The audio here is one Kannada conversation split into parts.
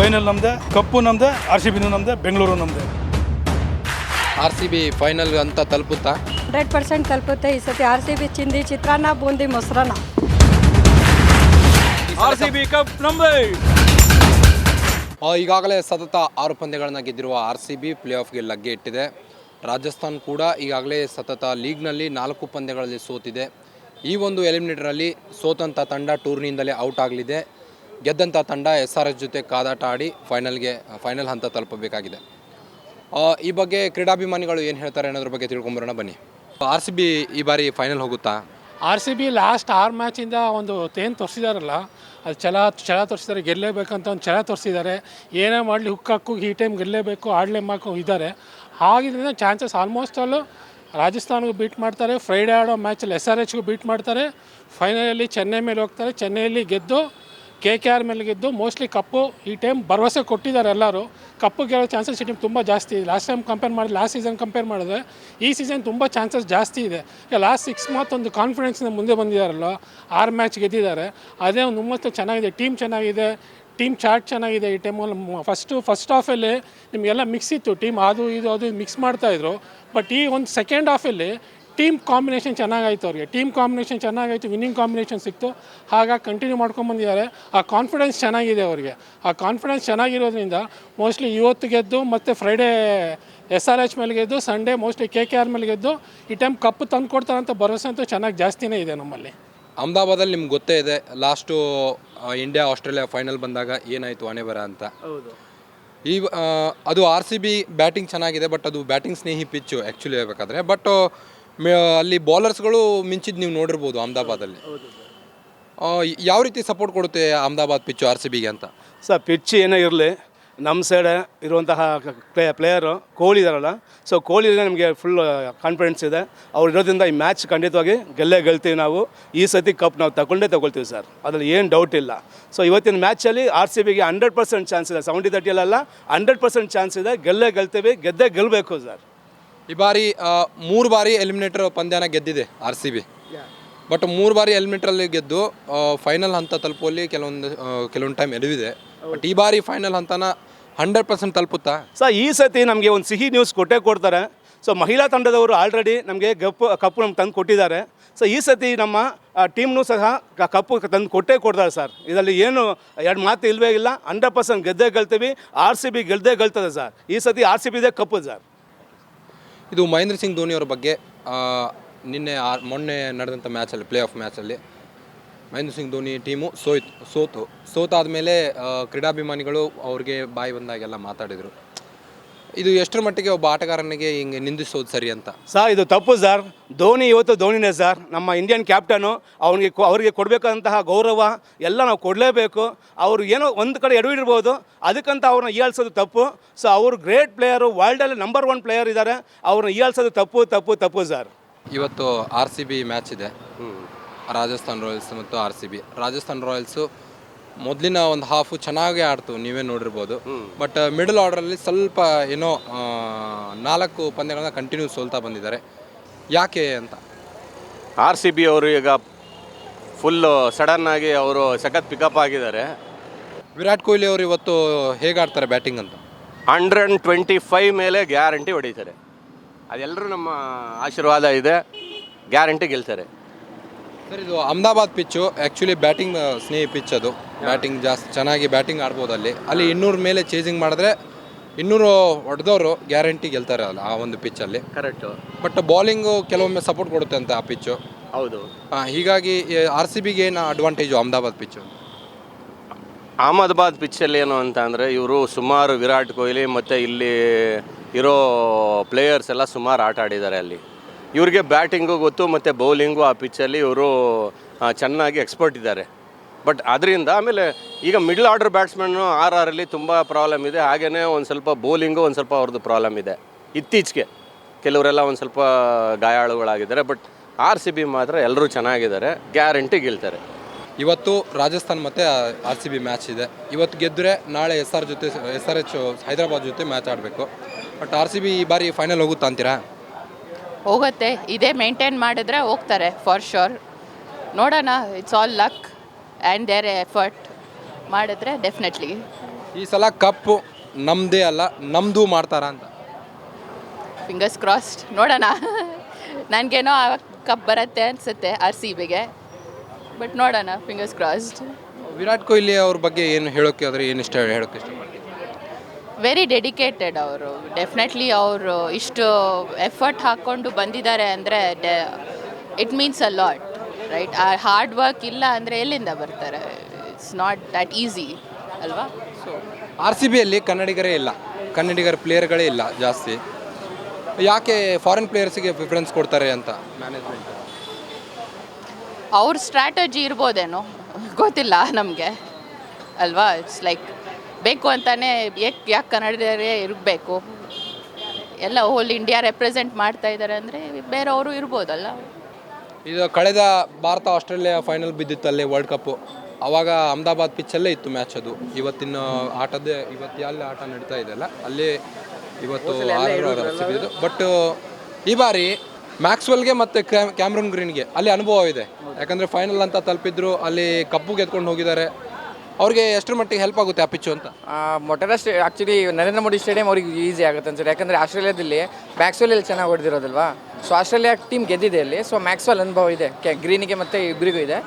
ಫೈನಲ್ ನಮ್ದೆ ಕಪ್ಪು ನಮ್ದೆ ಆರ್ ಸಿ ಬಿನೂ ನಮ್ಮದೇ ಬೆಂಗಳೂರು ನಮ್ದೆ. ಆರ್ ಸಿ ಬಿ ಫೈನಲ್ ಅಂತ ತಲುಪುತ್ತಾ? ಹಂಡ್ರೆಡ್ ಪರ್ಸೆಂಟ್ ತಲುಪುತ್ತೆ ಈ ಸತಿ ಆರ್ ಸಿ ಬಿ ಚಿಂದಿ ಚಿತ್ರಾನ್ನ ಬೂಂದಿ ಮೊಸರನ್ನ. ಆರ್ ಸಿ ಬಿ ಕಪ್ ನಮ್ಮದೇ ಈಗಾಗಲೇ ಸತತ ಆರು ಪಂದ್ಯಗಳನ್ನು ಗೆದ್ದಿರುವ ಆರ್ ಸಿ ಬಿ ಪ್ಲೇ ಆಫ್ಗೆ ಲಗ್ಗೆ ಇಟ್ಟಿದೆ ರಾಜಸ್ಥಾನ್ ಕೂಡ ಈಗಾಗಲೇ ಸತತ ಲೀಗ್ನಲ್ಲಿ ನಾಲ್ಕು ಪಂದ್ಯಗಳಲ್ಲಿ ಸೋತಿದೆ. ಈ ಒಂದು ಎಲಿಮಿನೇಟರಲ್ಲಿ ಸೋತಂಥ ತಂಡ ಟೂರ್ನಿಯಿಂದಲೇ ಔಟ್ ಆಗಲಿದೆ. ಗೆದ್ದಂಥ ತಂಡ ಎಸ್ ಆರ್ ಎಸ್ ಜೊತೆ ಕಾದಾಟ ಆಡಿ ಫೈನಲ್ಗೆ, ಫೈನಲ್ ಹಂತ ತಲುಪಬೇಕಾಗಿದೆ. ಈ ಬಗ್ಗೆ ಕ್ರೀಡಾಭಿಮಾನಿಗಳು ಏನು ಹೇಳ್ತಾರೆ ಅನ್ನೋದ್ರ ಬಗ್ಗೆ ತಿಳ್ಕೊಂಬರೋಣ ಬನ್ನಿ. ಆರ್ ಸಿ ಬಿ ಈ ಬಾರಿ ಫೈನಲ್ ಹೋಗುತ್ತಾ? ಆರ್ ಸಿ ಬಿ ಲಾಸ್ಟ್ ಆರು ಮ್ಯಾಚಿಂದ ಒಂದು ತೇನು ತೋರಿಸಿದಾರಲ್ಲ, ಅದು ಛಲ ಛಲ ತೋರಿಸಿದ್ದಾರೆ ಗೆಲ್ಲೇಬೇಕಂತ ಒಂದು ಛಲ ತೋರಿಸಿದ್ದಾರೆ ಏನೇ ಮಾಡಲಿ ಹುಕ್ಕಾಕು ಈ ಟೈಮ್ ಗೆಲ್ಲೇಬೇಕು ಮಾಕು ಇದ್ದಾರೆ ಹಾಗಿದ್ರಿಂದ ಚಾನ್ಸಸ್ ಆಲ್ಮೋಸ್ಟ್ ಆಲ್ ರಾಜಸ್ಥಾನ್ಗೂ ಬೀಟ್ ಮಾಡ್ತಾರೆ ಫ್ರೈಡೇ ಆಡೋ ಮ್ಯಾಚಲ್ಲಿ ಎಸ್ ಆರ್ ಎಚ್ಗೂ ಬೀಟ್ ಮಾಡ್ತಾರೆ ಫೈನಲಲ್ಲಿ ಚೆನ್ನೈ ಮೇಲೆ ಹೋಗ್ತಾರೆ, ಚೆನ್ನೈಯಲ್ಲಿ ಗೆದ್ದು ಕೆ ಕೆ ಆರ್ ಮೇಲೆ ಗೆದ್ದು ಮೋಸ್ಟ್ಲಿ ಕಪ್ಪು ಈ ಟೈಮ್ ಭರವಸೆ ಕೊಟ್ಟಿದ್ದಾರೆ ಎಲ್ಲರೂ. ಕಪ್ಪು ಗೆಲ್ಲೋ ಚಾನ್ಸಸ್ ಈ ಟೈಮ್ ತುಂಬ ಜಾಸ್ತಿ ಇದೆ. ಲಾಸ್ಟ್ ಟೈಮ್ ಕಂಪೇರ್ ಮಾಡಿ ಲಾಸ್ಟ್ ಸೀಸನ್ ಕಂಪೇರ್ ಮಾಡಿದ್ರೆ ಈ ಸೀಸನ್ ತುಂಬ ಚಾನ್ಸಸ್ ಜಾಸ್ತಿ ಇದೆ. ಈಗ ಲಾಸ್ಟ್ ಸಿಕ್ಸ್ ಮಂತ್ ಒಂದು ಕಾನ್ಫಿಡೆನ್ಸ್ನ ಮುಂದೆ ಬಂದಿದ್ದಾರಲ್ಲ ಆರು ಮ್ಯಾಚ್ ಗೆದ್ದಿದ್ದಾರೆ. ಅದೇ ಒಂದು ಮೂವತ್ತು ಚೆನ್ನಾಗಿದೆ. ಟೀಮ್ ಚೆನ್ನಾಗಿದೆ. ಟೀಮ್ ಚಾರ್ಟ್ ಚೆನ್ನಾಗಿದೆ ಈ ಟೈಮಲ್ಲಿ ಫಸ್ಟು ಫಸ್ಟ್ ಹಾಫಲ್ಲಿ ನಿಮಗೆಲ್ಲ ಮಿಕ್ಸ್ ಇತ್ತು. ಟೀಮ್ ಅದು, ಇದು, ಅದು ಮಿಕ್ಸ್ ಮಾಡ್ತಾಯಿದ್ರು ಬಟ್ ಈ ಒಂದು ಸೆಕೆಂಡ್ ಹಾಫಲ್ಲಿ ಟೀಮ್ ಕಾಂಬಿನೇಷನ್ ಚೆನ್ನಾಗಾಯಿತು ಅವ್ರಿಗೆ. ಟೀಮ್ ಕಾಂಬಿನೇಷನ್ ಚೆನ್ನಾಗಾಯಿತು ವಿನ್ನಿಂಗ್ ಕಾಂಬಿನೇಷನ್ ಸಿಕ್ತು. ಹಾಗಾಗಿ ಕಂಟಿನ್ಯೂ ಮಾಡ್ಕೊಂಬಂದಿದ್ದಾರೆ ಆ ಕಾನ್ಫಿಡೆನ್ಸ್ ಚೆನ್ನಾಗಿದೆ ಅವರಿಗೆ. ಆ ಕಾನ್ಫಿಡೆನ್ಸ್ ಚೆನ್ನಾಗಿರೋದ್ರಿಂದ ಮೋಸ್ಟ್ಲಿ ಇವತ್ತು ಗೆದ್ದು ಮತ್ತು ಫ್ರೈಡೇ ಎಸ್ ಆರ್ ಎಚ್ ಮೇಲೆ ಗೆದ್ದು Sunday mostly K K R ಮೇಲೆ ಗೆದ್ದು ಈ ಟೈಮ್ ಕಪ್ ತಂದು ಕೊಡ್ತಾರಂತ ಭರವಸೆ ಅಂತೂ ಚೆನ್ನಾಗಿ ಜಾಸ್ತಿನೇ ಇದೆ ನಮ್ಮಲ್ಲಿ. ಅಹಮದಾಬಾದಲ್ಲಿ ನಿಮ್ಗೆ ಗೊತ್ತೇ ಇದೆ ಲಾಸ್ಟು ಇಂಡಿಯಾ ಆಸ್ಟ್ರೇಲಿಯಾ ಫೈನಲ್ ಬಂದಾಗ ಏನಾಯಿತು ಹಣೆ ಬರ ಅಂತ. ಈ ಅದು ಆರ್ ಸಿ ಬಿ ಬ್ಯಾಟಿಂಗ್ ಚೆನ್ನಾಗಿದೆ ಬಟ್ ಅದು ಬ್ಯಾಟಿಂಗ್ ಸ್ನೇಹಿ ಪಿಚ್ಚು ಆ್ಯಕ್ಚುಲಿ ಹೇಳ್ಬೇಕಾದ್ರೆ. ಬಟ್ ಅಲ್ಲಿ ಬೌಲರ್ಸ್ಗಳು ಮಿಂಚಿದ್ದು ನೀವು ನೋಡಿರ್ಬೋದು ಅಹಮದಾಬಾದಲ್ಲಿ ಯಾವ ರೀತಿ ಸಪೋರ್ಟ್ ಕೊಡುತ್ತೆ ಅಹಮದಾಬಾದ್ ಪಿಚ್ಚು ಆರ್ ಸಿ ಬಿಗೆ ಅಂತ? ಸರ್ ಪಿಚ್ ಏನೇ ಇರಲಿ ನಮ್ಮ ಸೈಡೆ ಇರುವಂತಹ ಪ್ಲೇ ಪ್ಲೇಯರು ಕೊಹ್ಲಿ ಇದಾರಲ್ಲ ಸೊ ಕೋಹ್ಲಿ ನಮಗೆ ಫುಲ್ ಕಾನ್ಫಿಡೆನ್ಸ್ ಇದೆ. ಅವ್ರು ಇರೋದ್ರಿಂದ ಈ ಮ್ಯಾಚ್ ಖಂಡಿತವಾಗಿ ಗೆಲ್ಲೇ ಗೆಲ್ತೀವಿ ನಾವು. ಈ ಸತಿ ಕಪ್ ನಾವು ತಗೊಂಡೇ ತಗೊಳ್ತೀವಿ ಸರ್. ಅದ್ರಲ್ಲಿ ಏನು ಡೌಟ್ ಇಲ್ಲ. ಸೊ ಇವತ್ತಿನ ಮ್ಯಾಚಲ್ಲಿ ಆರ್ ಸಿ ಬಿಗೆ ಹಂಡ್ರೆಡ್ ಪರ್ಸೆಂಟ್ ಚಾನ್ಸ್ ಇದೆ. ಸೆವೆಂಟಿ ತರ್ಟಿಯಲ್ಲ ಹಂಡ್ರೆಡ್ ಪರ್ಸೆಂಟ್ ಚಾನ್ಸ್ ಇದೆ. ಗೆಲ್ಲೇ ಗೆಲ್ತೀವಿ, ಗೆದ್ದೇ ಗೆಲ್ಲಬೇಕು ಸರ್. ಈ ಬಾರಿ ಮೂರು ಬಾರಿ ಎಲಿಮಿನೇಟರ್ ಪಂದ್ಯನ ಗೆದ್ದಿದೆ ಆರ್ ಸಿ ಬಿ. ಬಟ್ ಮೂರು ಬಾರಿ ಎಲಿಮಿನೇಟರಲ್ಲಿ ಗೆದ್ದು ಫೈನಲ್ ಹಂತ ತಲುಪುವಲ್ಲಿ ಕೆಲವೊಂದು ಕೆಲವೊಂದು ಟೈಮ್ ಎದುವಿದೆ ಬಟ್ ಈ ಬಾರಿ ಫೈನಲ್ ಹಂತನ ಹಂಡ್ರೆಡ್ ಪರ್ಸೆಂಟ್ ತಲುಪುತ್ತಾ? ಸರ್ ಈ ಸತಿ ನಮಗೆ ಒಂದು ಸಿಹಿ ನ್ಯೂಸ್ ಕೊಟ್ಟೇ ಕೊಡ್ತಾರೆ. ಸೊ ಮಹಿಳಾ ತಂಡದವರು ಆಲ್ರೆಡಿ ನಮಗೆ ಕಪ್ಪು ಕಪ್ಪು ನಮ್ಗೆ ತಂದು ಕೊಟ್ಟಿದ್ದಾರೆ. ಸೊ ಈ ಸತಿ ನಮ್ಮ ಟೀಮ್ನೂ ಸಹ ಕಪ್ಪು ತಂದು ಕೊಟ್ಟೇ ಕೊಡ್ತಾರೆ ಸರ್ ಇದರಲ್ಲಿ ಏನು ಎರಡು ಮಾತು ಇಲ್ವೇ ಇಲ್ಲ. ಹಂಡ್ರೆಡ್ ಪರ್ಸೆಂಟ್ ಗೆದ್ದೇ ಗೆಲ್ತೀವಿ. ಆರ್ ಸಿ ಬಿ ಗೆದ್ದೇ ಗೆಲ್ತದೆ ಸರ್ ಈ ಸತಿ ಆರ್ ಸಿ ಬಿದೇ ಕಪ್ಪು ಸರ್ ಇದು ಮಹೇಂದ್ರ ಸಿಂಗ್ ಧೋನಿ ಅವರ ಬಗ್ಗೆ ನಿನ್ನೆ ಮೊನ್ನೆ ನಡೆದಂಥ ಮ್ಯಾಚಲ್ಲಿ ಪ್ಲೇ ಆಫ್ ಮ್ಯಾಚಲ್ಲಿ ಮಹೇಂದ್ರ ಸಿಂಗ್ ಧೋನಿ ಟೀಮು ಸೋಯ್ತು ಸೋತು. ಸೋತಾದಮೇಲೆ ಕ್ರೀಡಾಭಿಮಾನಿಗಳು ಅವ್ರಿಗೆ ಬಾಯಿ ಬಂದಾಗೆಲ್ಲ ಮಾತಾಡಿದರು. ಇದು ಎಷ್ಟರ ಮಟ್ಟಿಗೆ ಒಬ್ಬ ಆಟಗಾರನಿಗೆ ಹಿಂಗೆ ನಿಂದಿಸೋದು ಸರಿ ಅಂತ? ಸರ್ ಇದು ತಪ್ಪು ಸರ್. ಧೋನಿ ಇವತ್ತು ಧೋನಿನೇ ಸರ್. ನಮ್ಮ ಇಂಡಿಯನ್ ಕ್ಯಾಪ್ಟನು ಅವನಿಗೆ ಅವರಿಗೆ ಕೊಡಬೇಕಾದಂತಹ ಗೌರವ ಎಲ್ಲ ನಾವು ಕೊಡಲೇಬೇಕು. ಅವರು ಏನೋ ಒಂದು ಕಡೆ ಎಡವಿಡಿರ್ಬೋದು ಅದಕ್ಕಂತ ಅವ್ರನ್ನ ಈಯಾಳ್ಸೋದು ತಪ್ಪು. ಸೊ ಅವರು ಗ್ರೇಟ್ ಪ್ಲೇಯರು ವರ್ಲ್ಡಲ್ಲಿ ನಂಬರ್ ಒನ್ ಪ್ಲೇಯರ್ ಇದ್ದಾರೆ ಅವ್ರನ್ನ ಈಯಾಳ್ಸೋದು ತಪ್ಪು ತಪ್ಪು ತಪ್ಪು ಸರ್. ಇವತ್ತು ಆರ್ ಸಿ ಬಿ ಮ್ಯಾಚ್ ಇದೆ. ರಾಜಸ್ಥಾನ್ ರಾಯಲ್ಸ್ ಮತ್ತು R C B Rajasthan Royals ಮೊದಲಿನ ಒಂದು ಹಾಫು ಚೆನ್ನಾಗೇ ಆಡ್ತು ನೀವೇ ನೋಡಿರ್ಬೋದು. ಬಟ್ ಮಿಡಲ್ ಆರ್ಡರಲ್ಲಿ ಸ್ವಲ್ಪ ಏನೋ ಆ, ನಾಲ್ಕು ಪಂದ್ಯಗಳನ್ನ ಕಂಟಿನ್ಯೂ ಸೋಲ್ತಾ ಬಂದಿದ್ದಾರೆ. ಯಾಕೆ ಅಂತ? ಆರ್ ಸಿ ಬಿ ಅವರು ಈಗ ಫುಲ್ಲು ಸಡನ್ನಾಗಿ ಅವರು ಸಖತ್ ಪಿಕಪ್ ಆಗಿದ್ದಾರೆ. ವಿರಾಟ್ ಕೊಹ್ಲಿ ಅವರು ಇವತ್ತು ಹೇಗೆ ಆಡ್ತಾರೆ ಬ್ಯಾಟಿಂಗ್ ಅಂತ? ಹಂಡ್ರೆಡ್ ಆ್ಯಂಡ್ ಟ್ವೆಂಟಿ ಫೈವ್ ಮೇಲೆ ಗ್ಯಾರಂಟಿ ಹೊಡಿತಾರೆ. ಅದೆಲ್ಲರೂ ನಮ್ಮ ಆಶೀರ್ವಾದ ಇದೆ ಗ್ಯಾರಂಟಿ ಗೆಲ್ತಾರೆ. ಸರ್ ಇದು ಅಹಮದಾಬಾದ್ ಪಿಚ್ಚು ಆ್ಯಕ್ಚುಲಿ ಬ್ಯಾಟಿಂಗ್ ಸ್ನೇಹಿ ಪಿಚ್ ಅದು. ಬ್ಯಾಟಿಂಗ್ ಜಾಸ್ತಿ ಚೆನ್ನಾಗಿ ಬ್ಯಾಟಿಂಗ್ ಆಡ್ಬೋದು ಅಲ್ಲಿ ಅಲ್ಲಿ ಇನ್ನೂರ ಮೇಲೆ ಚೇಸಿಂಗ್ ಮಾಡಿದ್ರೆ ಇನ್ನೂರು ಹೊಡೆದವರು ಗ್ಯಾರಂಟಿ ಗೆಲ್ತಾರೆ ಅಲ್ಲ ಆ ಒಂದು ಪಿಚ್ಚಲ್ಲಿ ಕರೆಕ್ಟು ಬಟ್ ಬೌಲಿಂಗು ಕೆಲವೊಮ್ಮೆ ಸಪೋರ್ಟ್ ಕೊಡುತ್ತೆ ಅಂತ ಆ ಪಿಚ್ಚು ಹೌದು. ಹೀಗಾಗಿ ಆರ್ ಸಿ ಬಿಗೆ ಏನು ಅಡ್ವಾಂಟೇಜು ಅಹಮದಾಬಾದ್ ಪಿಚ್ಚು ಅಹಮದಾಬಾದ್ ಪಿಚ್ಚಲ್ಲಿ ಏನು ಅಂತ ಅಂದರೆ ಇವರು ಸುಮಾರು ವಿರಾಟ್ ಕೊಹ್ಲಿ ಮತ್ತು ಇಲ್ಲಿ ಇರೋ ಪ್ಲೇಯರ್ಸ್ ಎಲ್ಲ ಸುಮಾರು ಆಟ ಆಡಿದ್ದಾರೆ ಅಲ್ಲಿ. ಇವ್ರಿಗೆ ಬ್ಯಾಟಿಂಗು ಗೊತ್ತು, ಮತ್ತು ಬೌಲಿಂಗು ಆ ಪಿಚ್ಚಲ್ಲಿ ಇವರು ಚೆನ್ನಾಗಿ ಎಕ್ಸ್ಪರ್ಟ್ ಇದ್ದಾರೆ. ಬಟ್ ಅದರಿಂದ ಆಮೇಲೆ ಈಗ ಮಿಡ್ಲ್ ಆರ್ಡರ್ ಬ್ಯಾಟ್ಸ್ಮನ್ನು ಆರ್ ಆರಲ್ಲಿ ತುಂಬ ಪ್ರಾಬ್ಲಮ್ ಇದೆ. ಹಾಗೆಯೇ ಒಂದು ಸ್ವಲ್ಪ ಬೌಲಿಂಗು ಒಂದು ಸ್ವಲ್ಪ ಅವ್ರದ್ದು ಪ್ರಾಬ್ಲಮ್ ಇದೆ. ಇತ್ತೀಚೆಗೆ ಕೆಲವರೆಲ್ಲ ಒಂದು ಸ್ವಲ್ಪ ಗಾಯಾಳುಗಳಾಗಿದ್ದಾರೆ ಬಟ್ ಆರ್ ಸಿ ಬಿ ಮಾತ್ರ ಎಲ್ಲರೂ ಚೆನ್ನಾಗಿದ್ದಾರೆ. ಗ್ಯಾರಂಟಿ ಗೆಲ್ತಾರೆ. ಇವತ್ತು ರಾಜಸ್ಥಾನ್ ಮತ್ತು ಆರ್ ಸಿ ಬಿ ಮ್ಯಾಚ್ ಇದೆ. ಇವತ್ತು ಗೆದ್ದರೆ ನಾಳೆ ಎಸ್ ಆರ್ ಜೊತೆ ಎಸ್ ಆರ್ ಎಚ್ ಹೈದರಾಬಾದ್ ಜೊತೆ ಮ್ಯಾಚ್ ಆಡಬೇಕು. ಬಟ್ ಆರ್ ಸಿ ಬಿ ಈ ಬಾರಿ ಫೈನಲ್ ಹೋಗುತ್ತಾ ಅಂತೀರಾ? ಹೋಗುತ್ತೆ. ಇದೇ ಮೇಂಟೈನ್ ಮಾಡಿದ್ರೆ ಹೋಗ್ತಾರೆ ಫಾರ್ ಶೋರ್ ನೋಡೋಣ it's all luck and their effort ಮಾಡಿದ್ರೆ ಡೆಫಿನೆಟ್ಲಿ ಈ ಸಲ ಕಪ್ಪು ನಮ್ಮದೇ ಅಲ್ಲ ನಮ್ಮದು ಮಾಡ್ತಾರ ಅಂತ? ಫಿಂಗರ್ಸ್ ಕ್ರಾಸ್ಡ್ ನೋಡೋಣ. ನನಗೇನೋ ಕಪ್ ಬರುತ್ತೆ ಅನಿಸುತ್ತೆ ಆರ್ ಸಿ ಬಿಗೆ ಬಟ್ ನೋಡೋಣ ಫಿಂಗರ್ಸ್ ಕ್ರಾಸ್ಡ್ ವಿರಾಟ್ ಕೊಹ್ಲಿ ಅವ್ರ ಬಗ್ಗೆ ಏನು ಹೇಳೋಕ್ಕೆ ಆದರೆ ಏನು ಇಷ್ಟ ಹೇಳೋಕ್ಕೆ ಇಷ್ಟಪಡ್ತೀನಿ ವೆರಿ ಡೆಡಿಕೇಟೆಡ್ ಅವರು. ಡೆಫಿನೆಟ್ಲಿ ಅವರು ಇಷ್ಟು ಎಫರ್ಟ್ ಹಾಕ್ಕೊಂಡು ಬಂದಿದ್ದಾರೆ ಅಂದರೆ it means a lot right ಆ ಹಾರ್ಡ್ ವರ್ಕ್ ಇಲ್ಲ ಅಂದರೆ ಎಲ್ಲಿಂದ ಬರ್ತಾರೆ? ಇಟ್ಸ್ ನಾಟ್ ದ್ಯಾಟ್ ಈಸಿ ಅಲ್ವಾ? ಸೊ ಆರ್ ಸಿ ಬಿಯಲ್ಲಿ ಕನ್ನಡಿಗರೇ ಇಲ್ಲ. ಕನ್ನಡಿಗರ ಪ್ಲೇಯರ್ಗಳೇ ಇಲ್ಲ ಜಾಸ್ತಿ. ಯಾಕೆ ಫಾರಿನ್ ಪ್ಲೇಯರ್ಸಿಗೆ ಪ್ರಿಫರೆನ್ಸ್ ಕೊಡ್ತಾರೆ ಅಂತ ಮ್ಯಾನೇಜ್ಮೆಂಟ್ ಅವ್ರ ಸ್ಟ್ರಾಟಜಿ ಇರ್ಬೋದೇನೋ? ಗೊತ್ತಿಲ್ಲ ನಮಗೆ. ಅಲ್ವಾ? ಇಟ್ಸ್ ಲೈಕ್ ಬೇಕು ಅಂತಾನೆ ಯಾಕೆ ಯಾಕೆ ಕನ್ನಡಿಗರೇ ಇರಬೇಕು? ಎಲ್ಲ ಹೋಲ್ ಇಂಡಿಯಾ ರೆಪ್ರೆಸೆಂಟ್ ಮಾಡ್ತಾ ಇದ್ದಾರೆ ಅಂದರೆ ಬೇರೆಯವರು ಇರ್ಬೋದಲ್ಲ. ಇದು ಕಳೆದ ಭಾರತ ಆಸ್ಟ್ರೇಲಿಯಾ ಫೈನಲ್ ಬಿದ್ದಿತ್ತು ಬಿದ್ದಿತ್ತಲ್ಲಿ ವರ್ಲ್ಡ್ ಕಪ್ಪು ಆವಾಗ ಅಹಮದಾಬಾದ್ ಪಿಚ್ಚಲ್ಲೇ ಇತ್ತು ಮ್ಯಾಚ್ ಅದು. ಇವತ್ತಿನ ಆಟದೇ ಇವತ್ತು ಅಲ್ಲಿ ಆಟ ನಡೀತಾ ಇದೆಯಲ್ಲ ಅಲ್ಲಿ? ಇವತ್ತು ಬಟ್ ಈ ಬಾರಿ ಮ್ಯಾಕ್ಸ್ವೆಲ್ಗೆ ಮತ್ತು ಕ್ಯಾಮ್ರನ್ ಗ್ರೀನ್ಗೆ ಅಲ್ಲಿ ಅನುಭವ ಇದೆ ಯಾಕಂದರೆ ಫೈನಲ್ ಅಂತ ತಲುಪಿದ್ರು ಅಲ್ಲಿ ಕಪ್ಪು ಗೆದ್ಕೊಂಡು ಹೋಗಿದ್ದಾರೆ. ಅವ್ರಿಗೆ ಎಷ್ಟರ ಮಟ್ಟಿಗೆ ಹೆಲ್ಪ್ ಆಗುತ್ತೆ ಆ ಪಿಚ್ಚು ಅಂತ? ಮೊಟೆರಾ ಸ್ಟೇ ಆ್ಯಕ್ಚುಲಿ ನರೇಂದ್ರ ಮೋದಿ ಸ್ಟೇಡಿಯಂ ಅವ್ರಿಗೆ ಈಸಿ ಆಗುತ್ತೆ ಅನ್ಸುತ್ತೆ ಯಾಕಂದರೆ ಆಸ್ಟ್ರೇಲಿಯಾದಲ್ಲಿ ಮ್ಯಾಕ್ಸ್ವೆಲ್ ಚೆನ್ನಾಗಿ ಹೊಡೆದಿರೋದಲ್ವಾ? ಸೊ ಆಸ್ಟ್ರೇಲಿಯಾ ಟೀಮ್ ಗೆದ್ದಿದೆ ಅಲ್ಲಿ. ಸೊ ಮ್ಯಾಕ್ಸ್ವೆಲ್ ಅನುಭವ ಇದೆ. ಕೆ ಗ್ರೀನಿಗೆ ಮತ್ತು ಇಬ್ಬರಿಗೂ ಇದೆ.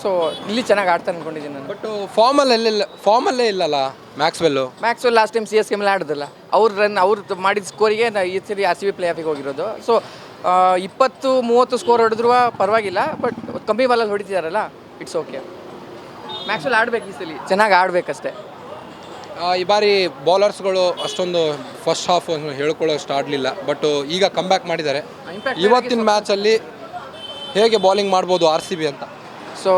ಸೊ ಇಲ್ಲಿ ಚೆನ್ನಾಗಿ ಆಡ್ತಾ ಅಂದ್ಕೊಂಡಿದ್ದೀನಿ ನಾನು. ಬಟ್ ಫಾರ್ಮಲ್ಲಿ ಎಲ್ಲಿಲ್ಲ ಫಾರ್ಮಲ್ಲೇ ಇಲ್ಲಲ್ಲ Maxwell Maxwell last time C S K ಮೇಲೆ ಆಡೋದಲ್ಲ. ಅವ್ರು ರನ್ ಅವ್ರು ಮಾಡಿದ ಸ್ಕೋರಿಗೆ ಈ ಸರಿ ಆರ್ ಸಿ ಬಿ ಪ್ಲೇ ಆಫಿಗೆ ಹೋಗಿರೋದು. ಸೊ ಇಪ್ಪತ್ತು ಮೂವತ್ತು ಸ್ಕೋರ್ ಹೊಡೆದ್ರು ಪರವಾಗಿಲ್ಲ ಬಟ್ ಕಮ್ಮಿ ಬಾಲಲ್ಲಿ ಹೊಡಿತಿದಾರಲ್ಲ ಇಟ್ಸ್ ಓಕೆ ಮ್ಯಾಕ್ಸ್ವೆಲ್ ಆಡ್ಬೇಕು ಈ ಸಲ. ಚೆನ್ನಾಗಿ ಆಡ್ಬೇಕಷ್ಟೇ. ಆ, ಈ ಬಾರಿ ಬೌಲರ್ಸ್ಗಳು ಅಷ್ಟೊಂದು ಫಸ್ಟ್ ಹಾಫ್ ಹೇಳ್ಕೊಳ್ಳೋಷ್ಟು ಆಡಲಿಲ್ಲ. ಬಟ್ ಈಗ ಕಮ್ಬ್ಯಾಕ್ ಮಾಡಿದ್ದಾರೆ. ಇವತ್ತಿನ ಮ್ಯಾಚಲ್ಲಿ ಹೇಗೆ ಬೌಲಿಂಗ್ ಮಾಡ್ಬೋದು ಆರ್ ಸಿ ಬಿ ಅಂತ? ಸೊ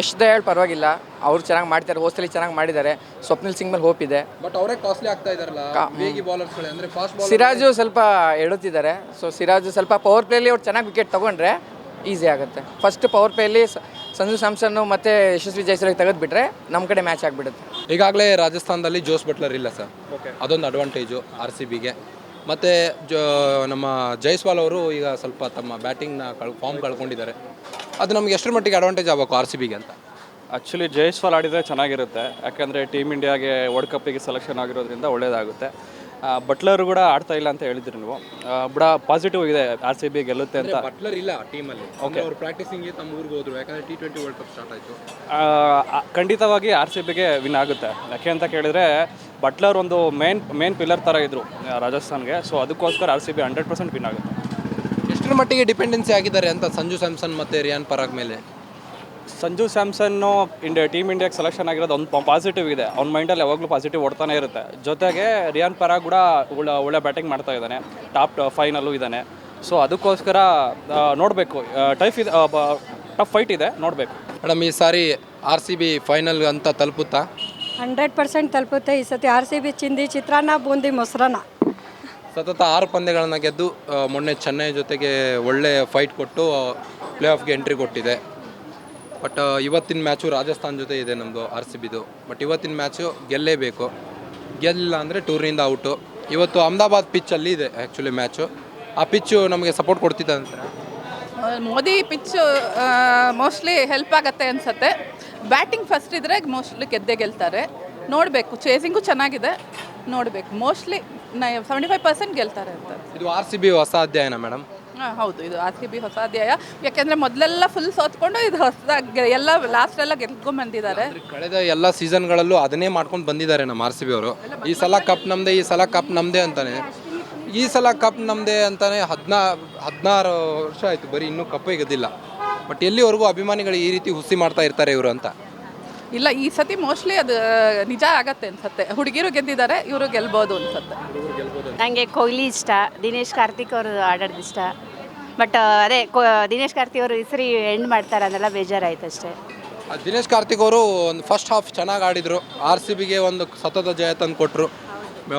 ಎಷ್ಟು ಹೇಳಿ ಪರವಾಗಿಲ್ಲ. ಅವ್ರು ಚೆನ್ನಾಗಿ ಮಾಡ್ತಾರೆ ಹೋಸ್ಟೆಲಿ ಚೆನ್ನಾಗಿ ಮಾಡಿದ್ದಾರೆ. ಸ್ವಪ್ನಿಲ್ ಸಿಂಗ್ ಮೇಲೆ ಹೋಪ್ ಇದೆ. ಬಟ್ ಅವರೇ ಕಾಸ್ಟ್ಲಿ ಆಗ್ತಾ ಇದಾರಲ್ಲ ವೇಗಿ ಬೌಲರ್ಸ್ಗಳೇ ಅಂದರೆ ಫಾಸ್ಟ್ ಸಿರಾಜು ಸ್ವಲ್ಪ ಎಡುತ್ತಿದ್ದಾರೆ ಸೊ ಸಿರಾಜು ಸ್ವಲ್ಪ ಪವರ್ ಪ್ಲೇಲಿ ಅವ್ರು ಚೆನ್ನಾಗಿ ವಿಕೆಟ್ ತೊಗೊಂಡ್ರೆ ಈಸಿ ಆಗುತ್ತೆ. ಫಸ್ಟ್ ಪವರ್ ಪ್ಲೇಲಿ ಸಂಜು ಸ್ಯಾಮ್ಸನ್ನು ಮತ್ತೆ ಯಶಸ್ವಿ ಜೈಸ್ವಾಲ್ ತೆಗೆದುಬಿಟ್ರೆ ನಮ್ಮ ಕಡೆ ಮ್ಯಾಚ್ ಆಗಿಬಿಡುತ್ತೆ. ಈಗಾಗಲೇ ರಾಜಸ್ಥಾನದಲ್ಲಿ ಜೋಸ್ ಬಟ್ಲರ್ ಇಲ್ಲ ಸರ್. ಅದೊಂದು ಅಡ್ವಾಂಟೇಜು ಆರ್ ಸಿ ಬಿಗೆ ಮತ್ತು ಜೋ ನಮ್ಮ ಜೈಸ್ವಾಲ್ ಅವರು ಈಗ ಸ್ವಲ್ಪ ತಮ್ಮ ಬ್ಯಾಟಿಂಗ್ನ ಕಳ್ ಫಾರ್ಮ್ ಕಳ್ಕೊಂಡಿದ್ದಾರೆ. ಅದು ನಮಗೆ ಎಷ್ಟರ ಮಟ್ಟಿಗೆ ಅಡ್ವಾಂಟೇಜ್ ಆಗಬೇಕು ಆರ್ ಸಿ ಬಿಗೆ ಅಂತ? ಆ್ಯಕ್ಚುಲಿ ಜೈಸ್ವಾಲ್ ಆಡಿದರೆ ಚೆನ್ನಾಗಿರುತ್ತೆ. ಯಾಕಂದರೆ ಟೀಮ್ ಇಂಡಿಯಾಗೆ ವರ್ಲ್ಡ್ ಕಪ್ಪಿಗೆ ಸೆಲೆಕ್ಷನ್ ಆಗಿರೋದ್ರಿಂದ ಒಳ್ಳೆಯದಾಗುತ್ತೆ ಬಟ್ಲರ್ ಕೂಡ ಆಡ್ತಾ ಇಲ್ಲ ಅಂತ ಹೇಳಿದ್ರಿ ನೀವು. ಬಿಡ ಪಾಸಿಟಿವ್ ಇದೆ ಆರ್ ಸಿ ಬಿ ಗೆಲ್ಲುತ್ತೆ ಅಂತ. ಬಟ್ಲರ್ ಇಲ್ಲ ಟೀಮಲ್ಲಿ ಓಕೆ ಅವ್ರು ಪ್ರಾಕ್ಟೀಸಿಂಗ್ ತಮ್ಮ ಊರಿಗೆ ಹೋದ್ರು ಯಾಕಂದ್ರೆ T twenty World Cup start ಆಯಿತು. ಖಂಡಿತವಾಗಿ ಆರ್ ಸಿ ಬಿಗೆ ವಿನ್ ಆಗುತ್ತೆ. ಯಾಕೆ ಅಂತ ಕೇಳಿದ್ರೆ ಬಟ್ಲರ್ ಒಂದು ಮೇನ್ ಮೇನ್ ಪಿಲ್ಲರ್ ಥರ ಇದ್ದರು ರಾಜಸ್ಥಾನ್ಗೆ. ಸೊ ಅದಕ್ಕೋಸ್ಕರ R C B hundred percent win ಆಗುತ್ತೆ. ಎಷ್ಟರ ಮಟ್ಟಿಗೆ ಡಿಪೆಂಡೆನ್ಸಿ ಆಗಿದ್ದಾರೆ ಅಂತ ಸಂಜು ಸ್ಯಾಮ್ಸನ್ ಮತ್ತು ರಿಯಾನ್ ಪರಾಗ್ ಮೇಲೆ? ಸಂಜು ಸ್ಯಾಮ್ಸನ್ನು ಇಂಡಿಯಾ ಟೀಮ್ ಇಂಡಿಯಾಗೆ ಸೆಲೆಕ್ಷನ್ ಆಗಿರೋದು ಒಂದು ಪಾಸಿಟಿವ್ ಇದೆ. ಅವ್ನ ಮೈಂಡಲ್ಲಿ ಯಾವಾಗಲೂ ಪಾಸಿಟಿವ್ ಓಡ್ತಾನೆ ಇರುತ್ತೆ. ಜೊತೆಗೆ ರಿಯಾನ್ ಪರಾಗ್ ಕೂಡ ಒಳ್ಳೆ ಒಳ್ಳೆ ಬ್ಯಾಟಿಂಗ್ ಮಾಡ್ತಾ ಇದ್ದಾನೆ. ಟಾಪ್ ಫೈನಲ್ಲೂ ಇದ್ದಾನೆ. ಸೊ ಅದಕ್ಕೋಸ್ಕರ ನೋಡಬೇಕು. ಟೈಫ್ ಇದೆ ಟಫ್ ಫೈಟ್ ಇದೆ. ನೋಡಬೇಕು. ಮೇಡಮ್ ಈ ಸಾರಿ ಆರ್ ಸಿ ಬಿ ಫೈನಲ್ ಅಂತ ತಲುಪುತ್ತಾ? ಹಂಡ್ರೆಡ್ ಪರ್ಸೆಂಟ್ ತಲುಪುತ್ತೆ. ಈ ಸತಿ ಆರ್ ಸಿ ಬಿ ಚಿಂದಿ ಚಿತ್ರಾನ್ನ ಬೂಂದಿ ಮೊಸರನ್ನ. ಸತತ ಆರು ಪಂದ್ಯಗಳನ್ನು ಗೆದ್ದು ಮೊನ್ನೆ ಚೆನ್ನೈ ಜೊತೆಗೆ ಒಳ್ಳೆ ಫೈಟ್ ಕೊಟ್ಟು ಪ್ಲೇ ಆಫ್ಗೆ ಎಂಟ್ರಿ ಕೊಟ್ಟಿದೆ. ಬಟ್ ಇವತ್ತಿನ ಮ್ಯಾಚು ರಾಜಸ್ಥಾನ್ ಜೊತೆ ಇದೆ ನಮ್ಮದು ಆರ್ ಸಿ ಬಿದು. ಬಟ್ ಇವತ್ತಿನ ಮ್ಯಾಚು ಗೆಲ್ಲೇಬೇಕು. ಗೆಲ್ಲಿಲ್ಲ ಅಂದರೆ ಟೂರ್ನಿಂದ ಔಟು. ಇವತ್ತು ಅಹಮದಾಬಾದ್ ಪಿಚ್ಚಲ್ಲಿ ಇದೆ ಆ್ಯಕ್ಚುಲಿ ಮ್ಯಾಚು. ಆ ಪಿಚ್ಚು ನಮಗೆ ಸಪೋರ್ಟ್ ಕೊಡ್ತಿದ್ದ ಅಂತಾರೆ ಮೋದಿ ಪಿಚ್ ಮೋಸ್ಟ್ಲಿ ಹೆಲ್ಪ್ ಆಗತ್ತೆ ಅನಿಸುತ್ತೆ. ಬ್ಯಾಟಿಂಗ್ ಫಸ್ಟ್ ಇದ್ರೆ ಮೋಸ್ಟ್ಲಿ ಗೆದ್ದೇ ಗೆಲ್ತಾರೆ. ನೋಡಬೇಕು ಚೇಸಿಂಗು ಚೆನ್ನಾಗಿದೆ. ನೋಡಬೇಕು. ಮೋಸ್ಟ್ಲಿ ಸೆವೆಂಟಿ ಫೈವ್ ಪರ್ಸೆಂಟ್ ಗೆಲ್ತಾರೆ ಅಂತ. ಇದು ಆರ್ ಸಿ ಬಿ ಹೊಸ ಅಧ್ಯಯನ ಮೇಡಮ್ ಹಾಂ ಹೌದು ಇದು ಆರ್ ಸಿ ಬಿ ಹೊಸ ಅಧ್ಯಾಯ. ಯಾಕೆಂದರೆ ಮೊದಲೆಲ್ಲ ಫುಲ್ ಸೋತ್ಕೊಂಡು ಇದು ಹೊಸದಾಗಿ ಎಲ್ಲ ಲಾಸ್ಟೆಲ್ಲ ಗೆದ್ಕೊಂಡ್ ಬಂದಿದ್ದಾರೆ. ಕಳೆದ ಎಲ್ಲ ಸೀಸನ್ಗಳಲ್ಲೂ ಅದನ್ನೇ ಮಾಡ್ಕೊಂಡು ಬಂದಿದ್ದಾರೆ ನಮ್ಮ ಆರ್ ಸಿ ಬಿ ಅವರು. ಈ ಸಲ ಕಪ್ ನಮ್ದೇ ಈ ಸಲ ಕಪ್ ನಮ್ದೇ ಅಂತಾನೆ. ಈ ಸಲ ಕಪ್ ನಮ್ದೇ ಅಂತಾನೆ ಹದಿನಾ ಹದಿನಾರು ವರ್ಷ ಆಯಿತು ಬರೀ ಇನ್ನೂ ಕಪ್ಪೇ ಗೆದ್ದಿಲ್ಲ. ಬಟ್ ಎಲ್ಲಿವರೆಗೂ ಅಭಿಮಾನಿಗಳು ಈ ರೀತಿ ಹುಸಿ ಮಾಡ್ತಾ ಇರ್ತಾರೆ ಇವರು ಅಂತ? ಇಲ್ಲ ಈ ಸತಿ ಮೋಸ್ಟ್ಲಿ ಅದು ನಿಜ ಆಗತ್ತೆ ಅನ್ಸತ್ತೆ. ಹುಡುಗಿರು ಗೆದ್ದಿದ್ದಾರೆ ಇವರು ಗೆಲ್ಬೋದು ಅನ್ಸತ್ತೆ. ನನಗೆ ಕೊಹ್ಲಿ ಇಷ್ಟ. ದಿನೇಶ್ ಕಾರ್ತಿಕ್ ಅವರು ಆಡೋದು ಇಷ್ಟ. ಬಟ್ ಅದೇ ಕೊ ದಿನೇಶ್ ಕಾರ್ತಿಕ್ ಅವರು ಈ ಸರಿ ಎಂಡ್ ಮಾಡ್ತಾರೆ ಅನ್ನೆಲ್ಲ ಬೇಜಾರಾಯ್ತು ಅಷ್ಟೇ. ದಿನೇಶ್ ಕಾರ್ತಿಕ್ ಅವರು ಒಂದು ಫಸ್ಟ್ ಹಾಫ್ ಚೆನ್ನಾಗಿ ಆಡಿದರು. ಆರ್ ಸಿ ಬಿಗೆ ಒಂದು ಸತತ ಜಯ ತಂದು ಕೊಟ್ಟರು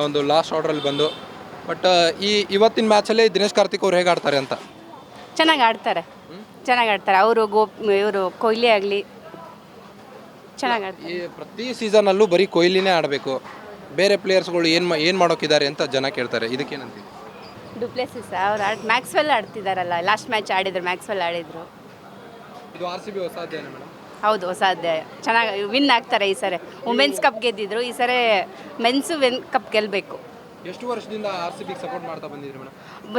ಒಂದು ಲಾಸ್ಟ್ ಆರ್ಡ್ರಲ್ಲಿ ಬಂದು. ಬಟ್ ಈ ಇವತ್ತಿನ ಮ್ಯಾಚಲ್ಲಿ ದಿನೇಶ್ ಕಾರ್ತಿಕ್ ಅವ್ರು ಹೇಗೆ ಆಡ್ತಾರೆ ಅಂತ? ಚೆನ್ನಾಗಿ ಆಡ್ತಾರೆ. ಚೆನ್ನಾಗಿ ಆಡ್ತಾರೆ. ಅವರು ಗೋಪ್ ಇವರು ಕೊಹ್ಲಿ ಆಗಲಿ ಚೆನ್ನಾಗಿ ಆಡ್ತಾರೆ ಈ ಪ್ರತಿ ಸೀಸನಲ್ಲೂ ಬರೀ ಕೊಹ್ಲಿನೇ ಆಡಬೇಕು. ಬೇರೆ ಪ್ಲೇಯರ್ಸ್ಗಳು ಏನು ಏನು ಮಾಡೋಕ್ಕಿದ್ದಾರೆ ಅಂತ ಜನ ಕೇಳ್ತಾರೆ. ಇದಕ್ಕೇನಂತೀವಿ ಡುಪ್ಲೆಸಿಸ್ ಅವ್ರು ಆಡ್ ಮ್ಯಾಕ್ಸ್ವೆಲ್ ಆಡ್ತಿದ್ದಾರಲ್ಲ ಲಾಸ್ಟ್ ಮ್ಯಾಚ್ ಆಡಿದ್ರು ಮ್ಯಾಕ್ಸ್ವೆಲ್ ಆಡಿದ್ರು. ಇದು ಆರ್ ಸಿ ಬಿ ಹೊಸ ಅಧ್ಯಾಯ ಮೇಡಮ್? ಹೌದು ಹೊಸ ಅಧ್ಯಾಯ. ಚೆನ್ನಾಗಿ ವಿನ್ ಆಗ್ತಾರೆ ಈ ಸರಿ. ವುಮೆನ್ಸ್ ಕಪ್ ಗೆದ್ದಿದ್ರು ಈ ಸರಿ ಮೆನ್ಸ್ ವಿನ್ ಕಪ್ ಗೆಲ್ಲಬೇಕು ಎಷ್ಟು ವರ್ಷದಿಂದ ಆರ್ ಸಿ ಬಿಗೆ ಸಪೋರ್ಟ್ ಮಾಡ್ತಾ ಬಂದಿದ್ರಿ ಮೇಡಮ್?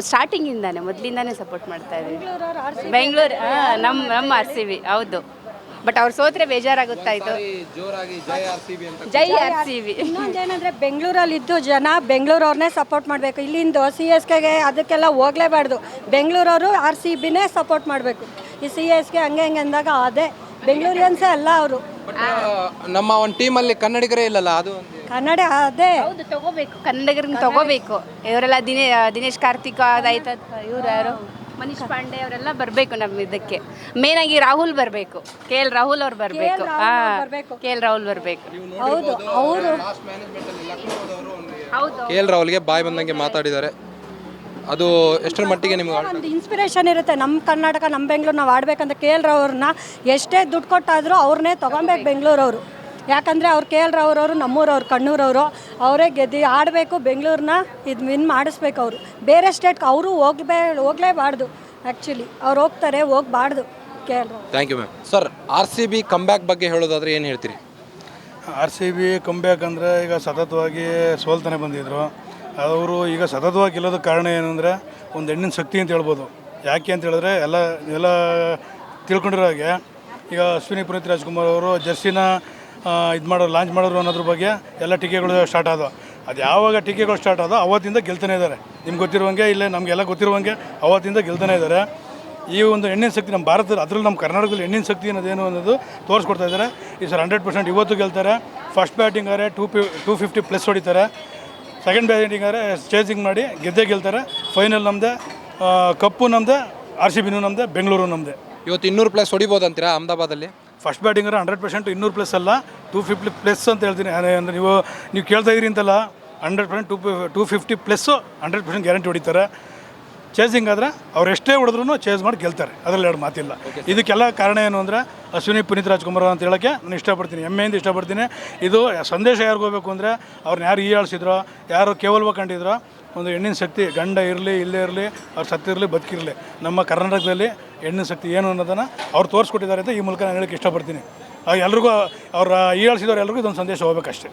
ಸ್ಟಾರ್ಟಿಂಗಿಂದಾನೆ ಮೊದಲಿಂದಾನೇ ಸಪೋರ್ಟ್ ಮಾಡ್ತಾ ಇದ್ದೀವಿ ಬೆಂಗಳೂರು ನಮ್ಮ ನಮ್ಮ ಆರ್ ಸಿ ಬಿ ಹೌದು. ಬಟ್ ಅವ್ರು ಸೋತ್ರೆ ಬೇಜಾರಾಗುತ್ತಾಯ್ತು ಜೋರಾಗಿ ಜೈ ಆರ್ ಸಿ ಬಿ ಅಂತ ಜೈ ಆರ್ ಸಿ ಬಿ. ಇನ್ನೊಂದೇನಂದ್ರೆ ಬೆಂಗಳೂರಲ್ಲಿ ಇದ್ದು ಜನ ಬೆಂಗಳೂರು ಅವ್ರನ್ನೇ ಸಪೋರ್ಟ್ ಮಾಡಬೇಕು. ಇಲ್ಲಿಂದ ಸಿ ಎಸ್ ಕೆಗೆ ಅದಕ್ಕೆಲ್ಲ ಹೋಗ್ಲೇಬಾರ್ದು. ಬೆಂಗಳೂರವರು ಆರ್ ಸಿ ಬಿನೇ ಸಪೋರ್ಟ್ ಮಾಡಬೇಕು. ಈ ಸಿ ಎಸ್ ಕೆ ಹಂಗೆ ಹಂಗೆ ಅಂದಾಗ ಅದೇ. ಬೆಂಗಳೂರಿಯನ್ಸೇ ಅಲ್ಲ ಅವರು. ಬಟ್ ನಮ್ಮ ಒಂದು ಟೀಮಲ್ಲಿ ಕನ್ನಡಿಗರೇ ಇಲ್ಲಲ್ಲ ಅದು ಕನ್ನಡ ಅದೇ. ಹೌದು ತಗೋಬೇಕು. ಕನ್ನಡಿಗರನ್ನ ತಗೋಬೇಕು. ಇವರೆಲ್ಲ ದಿನೇ ದಿನೇಶ್ ಕಾರ್ತಿಕ್ ಅದಾಯ್ತು ಇವ್ರು ಯಾರು? ಮನೀಶ್ ಪಾಂಡೆ ಅವರೆಲ್ಲ ಬರಬೇಕು ನಮ್ಮ ಇದಕ್ಕೆ. ಮೇನ್ ಆಗಿ ರಾಹುಲ್ ಬರಬೇಕು. ಕೆ ಎಲ್ ರಾಹುಲ್ ಅವ್ರು ಬರಬೇಕು. ಹಾಂ ಕೆ ಎಲ್ ರಾಹುಲ್ ಬರಬೇಕು. ಹೌದು ಅವರು ಹೌದು. ಕೆ ಎಲ್ ರಾಹುಲ್ಗೆ ಬಾಯಿ ಬಂದಂಗೆ ಮಾತಾಡಿದ್ದಾರೆ. ಅದು ಎಷ್ಟರ ಮಟ್ಟಿಗೆ ನಿಮಗೆ ಒಂದು ಇನ್ಸ್ಪಿರೇಷನ್ ಇರುತ್ತೆ. ನಮ್ಮ ಕರ್ನಾಟಕ ನಮ್ಮ ಬೆಂಗಳೂರು ನಾವು ಆಡ್ಬೇಕಂತ ಕೆ ಎಲ್ ರಾವ್ರನ್ನ ಎಷ್ಟೇ ದುಡ್ಡು ಕೊಟ್ಟಾದರೂ ಅವ್ರನ್ನೇ ತೊಗೊಬೇಕು ಬೆಂಗಳೂರವರು. ಯಾಕಂದರೆ ಅವ್ರು ಕೆ ಎಲ್ ರಾವ್ರವರು ನಮ್ಮೂರವ್ರು ಕಣ್ಣೂರವರು ಅವರೇ ಗೆದ್ದು ಆಡಬೇಕು ಬೆಂಗಳೂರನ್ನ ಇದು ವಿನ್ ಮಾಡಿಸ್ಬೇಕು ಅವರು. ಬೇರೆ ಸ್ಟೇಟ್ಗೆ ಅವರು ಹೋಗ್ಬೇ ಹೋಗ್ಲೇಬಾರ್ದು ಆ್ಯಕ್ಚುಲಿ ಅವ್ರು ಹೋಗ್ತಾರೆ ಹೋಗ್ಬಾರ್ದು K L Rao. Thank you ma'am sir R C B comeback ಬಗ್ಗೆ ಹೇಳೋದಾದ್ರೆ ಏನು ಹೇಳ್ತೀರಿ? ಆರ್ ಸಿ ಬಿ ಕಂಬ್ಯಾಕ್ ಅಂದರೆ ಈಗ ಸತತವಾಗಿ ಸೋಲ್ತಾನೆ ಬಂದಿದ್ರು. ಅವರು ಈಗ ಸತತವಾಗಿ ಇಲ್ಲದ ಕಾರಣ ಏನಂದರೆ ಒಂದು ಹೆಣ್ಣಿನ ಶಕ್ತಿ ಅಂತ ಹೇಳ್ಬೋದು. ಯಾಕೆ ಅಂತ ಹೇಳಿದ್ರೆ ಎಲ್ಲ ಎಲ್ಲ ತಿಳ್ಕೊಂಡಿರೋ ಹಾಗೆ ಈಗ ಅಶ್ವಿನಿ ಪುನೀತ್ ರಾಜ್ಕುಮಾರ್ ಅವರು ಜರ್ಸಿನ ಇದು ಮಾಡೋರು ಲಾಂಚ್ ಮಾಡೋರು ಅನ್ನೋದ್ರ ಬಗ್ಗೆ ಎಲ್ಲ ಟೀಕೆಗಳು ಸ್ಟಾರ್ಟ್ ಆದವು. ಅದು ಯಾವಾಗ ಟೀಕೆಗಳು ಸ್ಟಾರ್ಟ್ ಆದೋ ಅವತ್ತಿಂದ ಗೆಲ್ತಾನೆ ಇದ್ದಾರೆ ನಿಮ್ಗೆ ಗೊತ್ತಿರುವಂಗೆ ಇಲ್ಲೇ ನಮಗೆಲ್ಲ ಗೊತ್ತಿರುವಂಗೆ ಅವತ್ತಿಂದ ಗೆಲ್ತಾನೆ ಇದ್ದಾರೆ ಈ ಒಂದು ಹೆಣ್ಣಿನ ಶಕ್ತಿ ನಮ್ಮ ಭಾರತದ, ಅದರಲ್ಲಿ ನಮ್ಮ ಕರ್ನಾಟಕದಲ್ಲಿ ಹೆಣ್ಣಿನ ಶಕ್ತಿ ಅನ್ನೋದೇನು ಅನ್ನೋದು ತೋರಿಸ್ಕೊಡ್ತಾ ಇದ್ದಾರೆ ಈ ಸರ್ ಹಂಡ್ರೆಡ್ ಪರ್ಸೆಂಟ್ ಇವತ್ತು ಗೆಲ್ತಾರೆ. ಫಸ್ಟ್ ಬ್ಯಾಟಿಂಗ್ ಆದರೆ two P two fifty plus ಹೊಡಿತಾರೆ. ಸೆಕೆಂಡ್ ಬ್ಯಾಟಿಂಗ್ ಆದರೆ ಚೇಸಿಂಗ್ ಮಾಡಿ ಗೆದ್ದೇ ಗೆಲ್ತಾರೆ. ಫೈನಲ್ ನಮ್ಮದೇ ಕಪ್ಪು ನಮ್ಮದೇ ಆರ್ ಸಿ ಬಿನೂ ನಮ್ಮದೇ ಬೆಂಗಳೂರು ನಮ್ಮದೇ ಇವತ್ತು ಇನ್ನೂರು ಪ್ಲಸ್ ಹೊಡಿಬೋದು ಅಂತೀರಾ ಅಹಮದಾಬಾದಲ್ಲಿ? ಫಸ್ಟ್ ಬ್ಯಾಟಿಂಗ್ ಅಂದರೆ ಹಂಡ್ರೆಡ್ ಪರ್ಸೆಂಟ್ ಇನ್ನೂರು ಪ್ಲಸ್ ಅಲ್ಲ ಟೂ ಫಿಫ್ಟಿ ಪ್ಲಸ್ ಅಂತ ಹೇಳ್ತೀನಿ. ಅಂದ್ರೆ ನೀವು ನೀವು ಕೇಳ್ತಾ ಇದ್ದೀರಿ ಅಂತಲ್ಲ hundred percent two two fifty plus hundred percent guarantee ಹೊಡಿತಾರೆ. ಚೇಸಿಂಗ್ ಆದರೆ ಅವ್ರು ಎಷ್ಟೇ ಹೊಡೆದ್ರು ಚೇಸ್ ಮಾಡಿ ಗೆಲ್ತಾರೆ. ಅದರಲ್ಲಿ ಎರಡು ಮಾತಿಲ್ಲ. ಇದಕ್ಕೆಲ್ಲ ಕಾರಣ ಏನು ಅಂದರೆ ಅಶ್ವಿನಿ ಪುನೀತ್ ರಾಜ್ಕುಮಾರ್ ಅಂತ ಹೇಳೋಕ್ಕೆ ನಾನು ಇಷ್ಟಪಡ್ತೀನಿ. ಹೆಮ್ಮೆಯಿಂದ ಇಷ್ಟಪಡ್ತೀನಿ. ಇದು ಸಂದೇಶ ಯಾರಿಗೋಗ್ಬೇಕು ಅಂದರೆ ಅವ್ರನ್ನ ಯಾರು ಈ ಆಳ್ಸಿದ್ರೋ ಯಾರು ಕೇವಲ್ವ ಕಂಡಿದ್ರೋ ಒಂದು ಹೆಣ್ಣಿನ ಶಕ್ತಿ ಗಂಡ ಇರಲಿ ಇಲ್ಲೇ ಇರಲಿ ಅವ್ರು ಸತ್ತಿರಲಿ ಬದುಕಿರಲಿ. ನಮ್ಮ ಕರ್ನಾಟಕದಲ್ಲಿ ಹೆಣ್ಣಿನ ಶಕ್ತಿ ಏನು ಅನ್ನೋದನ್ನು ಅವ್ರು ತೋರಿಸ್ಕೊಟ್ಟಿದ್ದಾರೆ ಅಂತ ಈ ಮೂಲಕ ನಾನು ಹೇಳಕ್ಕೆ ಇಷ್ಟಪಡ್ತೀನಿ. ಎಲ್ರಿಗೂ ಅವ್ರ ಎಲ್ಲರಿಗೂ ಎಲ್ರಿಗೂ ಇದೊಂದು ಸಂದೇಶ ಹೋಗ್ಬೇಕಷ್ಟೇ.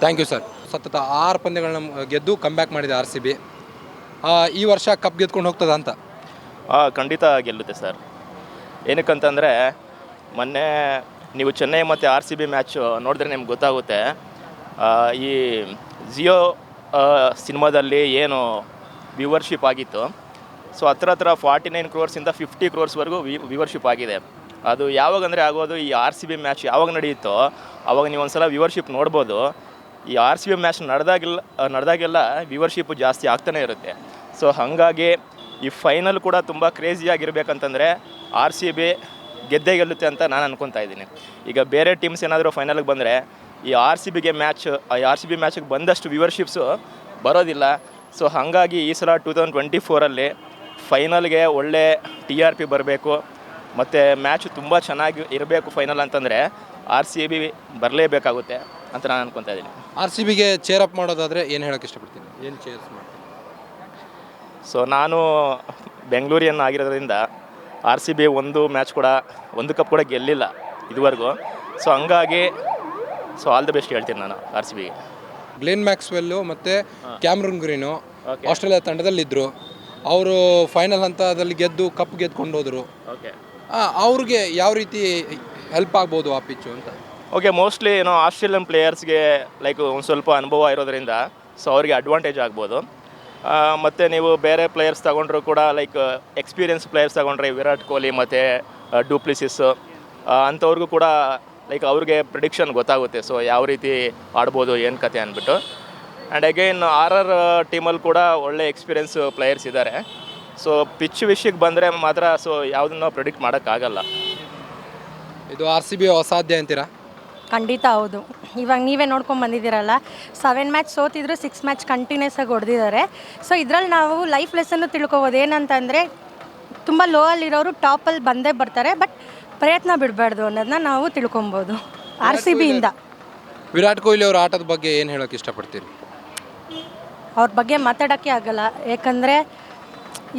ಥ್ಯಾಂಕ್ ಯು ಸರ್ ಸತತ ಆರು ಪಂದ್ಯಗಳನ್ನ ಗೆದ್ದು ಕಮ್ಬ್ಯಾಕ್ ಮಾಡಿದೆ ಆರ್ ಸಿ ಬಿ ಈ ವರ್ಷ ಕಪ್ ಗೆದ್ಕೊಂಡು ಹೋಗ್ತದ ಅಂತ? ಹಾಂ ಖಂಡಿತ ಗೆಲ್ಲುತ್ತೆ ಸರ್ ಏನಕ್ಕಂತಂದರೆ ಮೊನ್ನೆ ನೀವು ಚೆನ್ನೈ ಮತ್ತು ಆರ್ ಸಿ ಬಿ ಮ್ಯಾಚು ನೋಡಿದ್ರೆ ನಿಮ್ಗೆ ಗೊತ್ತಾಗುತ್ತೆ. ಆ, ಈ ಜಿಯೋ ಸಿನಿಮಾದಲ್ಲಿ ಏನು ವ್ಯೂವರ್ಶಿಪ್ ಆಗಿತ್ತು. ಸೊ ಹತ್ರ ಹತ್ರ ಫಾರ್ಟಿ ನೈನ್ ಕ್ರೋರ್ಸಿಂದ ಫಿಫ್ಟಿ ಕ್ರೋರ್ಸ್ವರೆಗೂ ವ್ಯೂವರ್ಶಿಪ್ ಆಗಿದೆ. ಅದು ಯಾವಾಗಂದರೆ ಆಗೋದು, ಈ ಆರ್ ಸಿ ಬಿ ಮ್ಯಾಚ್ ಯಾವಾಗ ನಡೆಯುತ್ತೋ ಆವಾಗ ನೀವು ಒಂದ್ಸಲ ವ್ಯೂವರ್ಶಿಪ್ ನೋಡ್ಬೋದು. ಈ ಆರ್ ಸಿ ಬಿ ಮ್ಯಾಚ್ ನಡೆದಾಗೆಲ್ಲ ನಡೆದಾಗೆಲ್ಲ ವ್ಯೂವರ್ಶಿಪ್ ಜಾಸ್ತಿ ಆಗ್ತಾನೆ ಇರುತ್ತೆ. ಸೊ ಹಾಗಾಗಿ ಈ ಫೈನಲ್ ಕೂಡ ತುಂಬ ಕ್ರೇಜಿಯಾಗಿರ್ಬೇಕಂತಂದರೆ ಆರ್ ಸಿ ಬಿ ಗೆದ್ದೇ ಗೆಲ್ಲುತ್ತೆ ಅಂತ ನಾನು ಅನ್ಕೊತಾ ಇದ್ದೀನಿ. ಈಗ ಬೇರೆ ಟೀಮ್ಸ್ ಏನಾದರೂ ಫೈನಲ್ಗೆ ಬಂದರೆ ಈ ಆರ್ ಸಿ ಬಿಗೆ ಮ್ಯಾಚ್ ಆರ್ ಸಿ ಬಿ ಮ್ಯಾಚಿಗೆ ಬಂದಷ್ಟು ವ್ಯೂವರ್ಶಿಪ್ಸು ಬರೋದಿಲ್ಲ. ಸೊ ಹಾಗಾಗಿ ಈ ಸಲ ಟೂ ತೌಸಂಡ್ ಟ್ವೆಂಟಿ ಫೋರಲ್ಲಿ ಫೈನಲ್ಗೆ ಒಳ್ಳೆ ಟಿ ಆರ್ ಪಿ ಬರಬೇಕು. ಮತ್ತು ಮ್ಯಾಚ್ ತುಂಬ ಚೆನ್ನಾಗಿ ಇರಬೇಕು ಫೈನಲ್ ಅಂತಂದರೆ ಆರ್ ಸಿ ಬಿ ಬರಲೇಬೇಕಾಗುತ್ತೆ ಅಂತ ನಾನು ಅನ್ಕೊತಾ ಇದ್ದೀನಿ. ಆರ್ ಸಿ ಬಿಗೆ ಚೇರ್ ಅಪ್ ಮಾಡೋದಾದರೆ ಏನು ಹೇಳೋಕ್ಕೆ ಇಷ್ಟಪಡ್ತೀನಿ? ಏನು ಚೇರ್ಸ್ ಮಾಡ್ತೀನಿ ಸೊ ನಾನು ಬೆಂಗಳೂರಿಯನ್ ಆಗಿರೋದ್ರಿಂದ ಆರ್ ಸಿ ಬಿ ಒಂದು ಮ್ಯಾಚ್ ಕೂಡ ಒಂದು ಕಪ್ ಕೂಡ ಗೆಲ್ಲಿಲ್ಲ ಇದುವರೆಗೂ. ಸೊ ಹಂಗಾಗಿ ಸೊ ಆಲ್ ದ ಬೆಸ್ಟ್ ಹೇಳ್ತೀನಿ ನಾನು R C B Glenn Maxwell ಮತ್ತು ಕ್ಯಾಮ್ರನ್ ಗ್ರೀನು ಆಸ್ಟ್ರೇಲಿಯಾ ತಂಡದಲ್ಲಿದ್ದರು ಅವರು ಫೈನಲ್ ಹಂತದಲ್ಲಿ ಗೆದ್ದು ಕಪ್ ಗೆದ್ಕೊಂಡು ಹೋದರು. ಓಕೆ ಅವ್ರಿಗೆ ಯಾವ ರೀತಿ ಹೆಲ್ಪ್ ಆಗ್ಬೋದು ಆ ಪಿಚ್ಚು ಅಂತ? ಓಕೆ ಮೋಸ್ಟ್ಲಿ ಏನೋ ಆಸ್ಟ್ರೇಲಿಯನ್ ಪ್ಲೇಯರ್ಸ್ಗೆ ಲೈಕ್ ಒಂದು ಸ್ವಲ್ಪ ಅನುಭವ ಇರೋದ್ರಿಂದ ಸೊ ಅವರಿಗೆ ಅಡ್ವಾಂಟೇಜ್ ಆಗ್ಬೋದು. ಮತ್ತು ನೀವು ಬೇರೆ ಪ್ಲೇಯರ್ಸ್ ತಗೊಂಡ್ರು ಕೂಡ ಲೈಕ್ ಎಕ್ಸ್ಪೀರಿಯನ್ಸ್ ಪ್ಲೇಯರ್ಸ್ ತಗೊಂಡ್ರೆ ವಿರಾಟ್ ಕೊಹ್ಲಿ ಮತ್ತು ಡೂಪ್ಲಿಸಿಸ್ ಅಂಥವ್ರಿಗೂ ಕೂಡ ಲೈಕ್ ಅವ್ರಿಗೆ ಪ್ರಿಡಿಕ್ಷನ್ ಗೊತ್ತಾಗುತ್ತೆ ಸೊ ಯಾವ ರೀತಿ ಆಡ್ಬೋದು ಏನು ಕತೆ ಅಂದ್ಬಿಟ್ಟು. ಆ್ಯಂಡ್ ಅಗೈನ್ ಆರ್ ಆರ್ ಟೀಮಲ್ಲಿ ಕೂಡ ಒಳ್ಳೆ ಎಕ್ಸ್ಪೀರಿಯನ್ಸ್ ಪ್ಲೇಯರ್ಸ್ ಇದ್ದಾರೆ ಸೊ ಪಿಚ್ ವಿಷಯಕ್ಕೆ ಬಂದರೆ ಮಾತ್ರ ಸೊ ಯಾವುದನ್ನು ಪ್ರಿಡಿಕ್ಟ್ ಮಾಡೋಕ್ಕಾಗಲ್ಲ. ಇದು ಆರ್ ಸಿ ಬಿ ಅಸಾಧ್ಯ ಅಂತೀರಾ? ಖಂಡಿತ ಹೌದು. ಇವಾಗ ನೀವೇ ನೋಡ್ಕೊಂಡು ಬಂದಿದ್ದೀರಲ್ಲ ಸೆವೆನ್ ಮ್ಯಾಚ್ ಸೋತಿದ್ರು ಸಿಕ್ಸ್ ಮ್ಯಾಚ್ ಕಂಟಿನ್ಯೂಸ್ ಆಗಿ ಹೊಡೆದಿದ್ದಾರೆ. ಸೊ ಇದರಲ್ಲಿ ನಾವು ಲೈಫ್ ಲೆಸನ್ನು ತಿಳ್ಕೊಬೋದು. ಏನಂತಂದರೆ ತುಂಬ ಲೋ ಅಲ್ಲಿರೋರು ಟಾಪಲ್ಲಿ ಬಂದೇ ಬರ್ತಾರೆ ಬಟ್ ಪ್ರಯತ್ನ ಬಿಡಬಾರ್ದು ಅನ್ನೋದನ್ನ ನಾವು ತಿಳ್ಕೊಬೋದು. ಆರ್ ಸಿ ಬಿಯಿಂದ ವಿರಾಟ್ ಕೊಹ್ಲಿ ಅವ್ರ ಆಟದ ಬಗ್ಗೆ ಏನು ಹೇಳೋಕ್ಕೆ ಇಷ್ಟಪಡ್ತೀರಿ? ಅವ್ರ ಬಗ್ಗೆ ಮಾತಾಡೋಕ್ಕೆ ಆಗಲ್ಲ. ಯಾಕಂದರೆ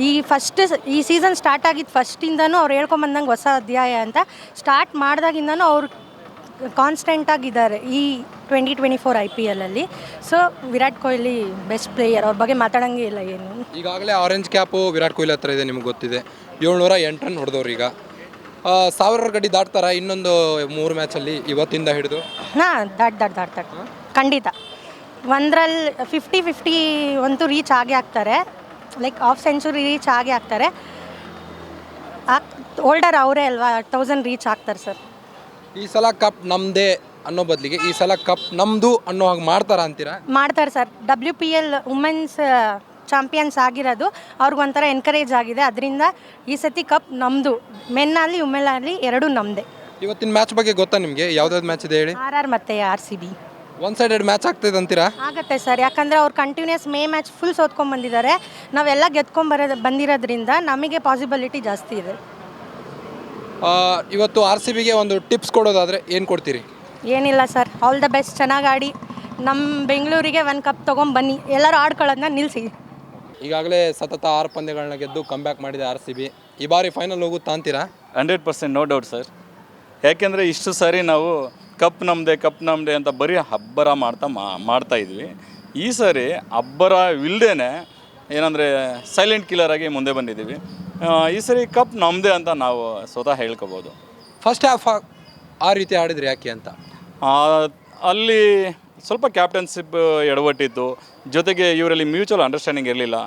ಈ ಫಸ್ಟ್ ಈ ಸೀಸನ್ ಸ್ಟಾರ್ಟ್ ಆಗಿದ್ದು ಫಸ್ಟಿಂದನೂ ಅವ್ರು ಹೇಳ್ಕೊಂಬಂದಂಗೆ ಹೊಸ ಅಧ್ಯಾಯ ಅಂತ. ಸ್ಟಾರ್ಟ್ ಮಾಡಿದಾಗಿಂದನೂ ಅವ್ರು ಕಾನ್ಸ್ಟೆಂಟಾಗಿದ್ದಾರೆ ಈ twenty twenty four I P ಎಲ್ಲಲ್ಲಿ so Virat Kohli best player ಅವ್ರ ಬಗ್ಗೆ ಮಾತಾಡೋಂಗೇ ಇಲ್ಲ ಏನು. ಈಗಾಗಲೇ ಆರೆಂಜ್ ಕ್ಯಾಪು ವಿರಾಟ್ ಕೊಹ್ಲಿ ಹತ್ರ ಇದೆ ನಿಮ್ಗೆ ಗೊತ್ತಿದೆ. ಏಳ್ನೂರ ಎಂಟು ರನ್ ಹೊಡೆದವ್ರು ಈಗ. ಸಾವಿರ ಗಡಿ ದಾಟ್ತಾರ? ಇನ್ನೊಂದು ಮೂರು ಮ್ಯಾಚಲ್ಲಿ ಇವತ್ತಿಂದ ಹಿಡಿದು. ಹಾಂ ದಾಟ್ ದಾಟ್ ದಾಟ್ ದಾಟ್. ಖಂಡಿತ. ಒಂದ್ರಲ್ಲಿ ಫಿಫ್ಟಿ ಫಿಫ್ಟಿ ಅಂತೂ ರೀಚ್ ಆಗೇ ಆಗ್ತಾರೆ ಲೈಕ್ ಹಾಫ್ ಸೆಂಚುರಿ ರೀಚ್ ಆಗೇ ಆಗ್ತಾರೆ ಓಲ್ಡರ್ ಅವರೇ ಅಲ್ವಾ? ತೌಸಂಡ್ ರೀಚ್ ಆಗ್ತಾರೆ ಸರ್ ಈ ಸಲ ಕಪ್ ನಮ್ಮದೇ ಅನ್ನೋ ಬದಲಿಗೆ ಈ ಸಲ ಕಪ್ ನಮ್ಮದು ಅನ್ನೋ ಹಾಗೆ ಮಾಡ್ತಾರ ಅಂತೀರಾ? ಮಾಡ್ತಾರೆ sir W P L women's champions ಆಗಿರೋದು ಅವ್ರಿಗೊಂಥರ ಎನ್ಕರೇಜ್ ಆಗಿದೆ. ಅದರಿಂದ ಈ ಸತಿ ಕಪ್ ನಮ್ಮದು ಮೆನ್ನಲ್ಲಿ ಆಗಲಿ ಎರಡೂ ನಮ್ಮದೇ ಇವತ್ತಿನ ಮ್ಯಾಚ್ ಬಗ್ಗೆ ಗೊತ್ತಾ ನಿಮಗೆ? ಯಾವ್ದಾವ್ದು ಮ್ಯಾಚ್ ಇದೆ ಹೇಳಿ? ಆರ್ ಆರ್ ಮತ್ತೆ R C B. One sided match ಆಗ್ತದೆ ಅಂತೀರಾ? ಆಗುತ್ತೆ ಸರ್. ಯಾಕಂದರೆ ಅವ್ರು ಕಂಟಿನ್ಯೂಸ್ ಮೇ ಮ್ಯಾಚ್ ಫುಲ್ ಸೋತ್ಕೊಂಡ್ ಬಂದಿದ್ದಾರೆ. ನಾವೆಲ್ಲ ಗೆದ್ಕೊಂಬರೋದು ಬಂದಿರೋದ್ರಿಂದ ನಮಗೆ ಪಾಸಿಬಿಲಿಟಿ ಜಾಸ್ತಿ ಇದೆ. ಆ, ಇವತ್ತು ಆರ್ ಸಿ ಬಿಗೆ ಒಂದು ಟಿಪ್ಸ್ ಕೊಡೋದಾದ್ರೆ ಏನು ಕೊಡ್ತೀರಿ? ಏನಿಲ್ಲ ಸರ್. ಆಲ್ ದ ಬೆಸ್ಟ್ ಚೆನ್ನಾಗಿ ಆಡಿ. ನಮ್ಮ ಬೆಂಗಳೂರಿಗೆ ಒಂದು ಕಪ್ ತೊಗೊಂಬನ್ನಿ ಎಲ್ಲರೂ ಆಡ್ಕೊಳ್ಳೋದನ್ನ ನಿಲ್ಲಿಸಿ ಈಗಾಗಲೇ ಸತತ ಆರು ಪಂದ್ಯಗಳನ್ನ ಗೆದ್ದು ಕಮ್ಬ್ಯಾಕ್ ಮಾಡಿದೆ ಆರ್ ಸಿ ಬಿ ಈ ಬಾರಿ ಫೈನಲ್ ಹೋಗುತ್ತಾ ಅಂತೀರಾ? Hundred percent no doubt sir ಯಾಕೆಂದರೆ ಇಷ್ಟು ಸಾರಿ ನಾವು ಕಪ್ ನಮ್ಮದೆ ಕಪ್ ನಮ್ಮದೆ ಅಂತ ಬರೀ ಹಬ್ಬರ ಮಾಡ್ತಾ ಮಾ ಮಾಡ್ತಾ ಇದ್ವಿ. ಈ ಸಾರಿ ಅಬ್ಬರ ಇಲ್ಲದೇ ಏನಂದರೆ ಸೈಲೆಂಟ್ ಕಿಲ್ಲರ್ ಆಗಿ ಮುಂದೆ ಬಂದಿದ್ದೀವಿ. ಈ ಸರಿ ಕಪ್ ನಮ್ಮದೇ ಅಂತ ನಾವು ಸ್ವತಃ ಹೇಳ್ಕೊಬೋದು. ಫಸ್ಟ್ ಹಾಫ್ ಆ ರೀತಿ ಆಡಿದ್ರಿ ಯಾಕೆ ಅಂತ? ಅಲ್ಲಿ ಸ್ವಲ್ಪ ಕ್ಯಾಪ್ಟನ್ಶಿಪ್ ಎಡವಟ್ಟಿತ್ತು. ಜೊತೆಗೆ ಇವರಲ್ಲಿ ಮ್ಯೂಚುವಲ್ ಅಂಡರ್ಸ್ಟ್ಯಾಂಡಿಂಗ್ ಇರಲಿಲ್ಲ.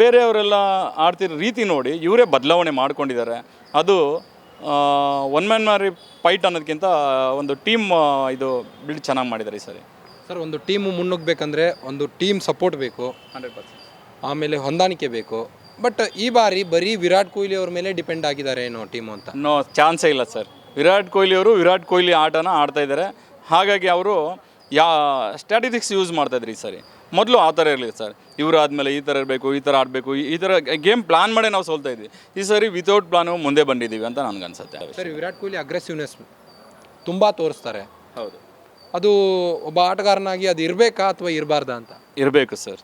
ಬೇರೆಯವರೆಲ್ಲ ಆಡ್ತಿರೋ ರೀತಿ ನೋಡಿ ಇವರೇ ಬದಲಾವಣೆ ಮಾಡ್ಕೊಂಡಿದ್ದಾರೆ. ಅದು ಒನ್ ಮ್ಯಾನ್ ಮಾರಿ ಫೈಟ್ ಅನ್ನೋದಕ್ಕಿಂತ ಒಂದು ಟೀಮ್ ಇದು ಬಿಲ್ಡ್ ಚೆನ್ನಾಗಿ ಮಾಡಿದ್ದಾರೆ ಈ ಸರಿ. ಸರ್ ಒಂದು ಟೀಮು ಮುನ್ನುಗ್ಬೇಕಂದ್ರೆ ಒಂದು ಟೀಮ್ ಸಪೋರ್ಟ್ ಬೇಕು. Hundred percent. ಆಮೇಲೆ ಹೊಂದಾಣಿಕೆ ಬೇಕು. ಬಟ್ ಈ ಬಾರಿ ಬರೀ ವಿರಾಟ್ ಕೊಹ್ಲಿ ಅವ್ರ ಮೇಲೆ ಡಿಪೆಂಡ್ ಆಗಿದ್ದಾರೆ ಏನೋ ಟೀಮು ಅಂತ. ನೋ ಚಾನ್ಸೇ ಇಲ್ಲ ಸರ್. ವಿರಾಟ್ ಕೊಹ್ಲಿ ಅವರು ವಿರಾಟ್ ಕೊಹ್ಲಿ ಆಟನ ಆಡ್ತಾ ಇದ್ದಾರೆ. ಹಾಗಾಗಿ ಅವರು ಯಾ ಸ್ಟ್ರಾಟಜಿಕ್ಸ್ ಯೂಸ್ ಮಾಡ್ತಾ ಇದ್ರು ಈ ಸರಿ. ಮೊದಲು ಆ ಥರ ಇರಲಿಲ್ಲ ಸರ್. ಇವರು ಆದಮೇಲೆ ಈ ಥರ ಇರಬೇಕು ಈ ಥರ ಆಡಬೇಕು ಈ ಥರ ಗೇಮ್ ಪ್ಲಾನ್ ಮಾಡಿ ನಾವು ಸೋಲ್ತಾ ಇದ್ವಿ. ಈ ಸರಿ ವಿತೌಟ್ ಪ್ಲಾನು ಮುಂದೆ ಬಂದಿದ್ದೀವಿ ಅಂತ ನನಗನ್ಸುತ್ತೆ ಸರ್ ವಿರಾಟ್ ಕೊಹ್ಲಿ ಅಗ್ರೆಸಿವ್ನೆಸ್ ತುಂಬ ತೋರಿಸ್ತಾರೆ. ಹೌದು. ಅದು ಒಬ್ಬ ಆಟಗಾರನಾಗಿ ಅದು ಇರಬೇಕಾ ಅಥವಾ ಇರಬಾರ್ದಾ ಅಂತ? ಇರಬೇಕು ಸರ್.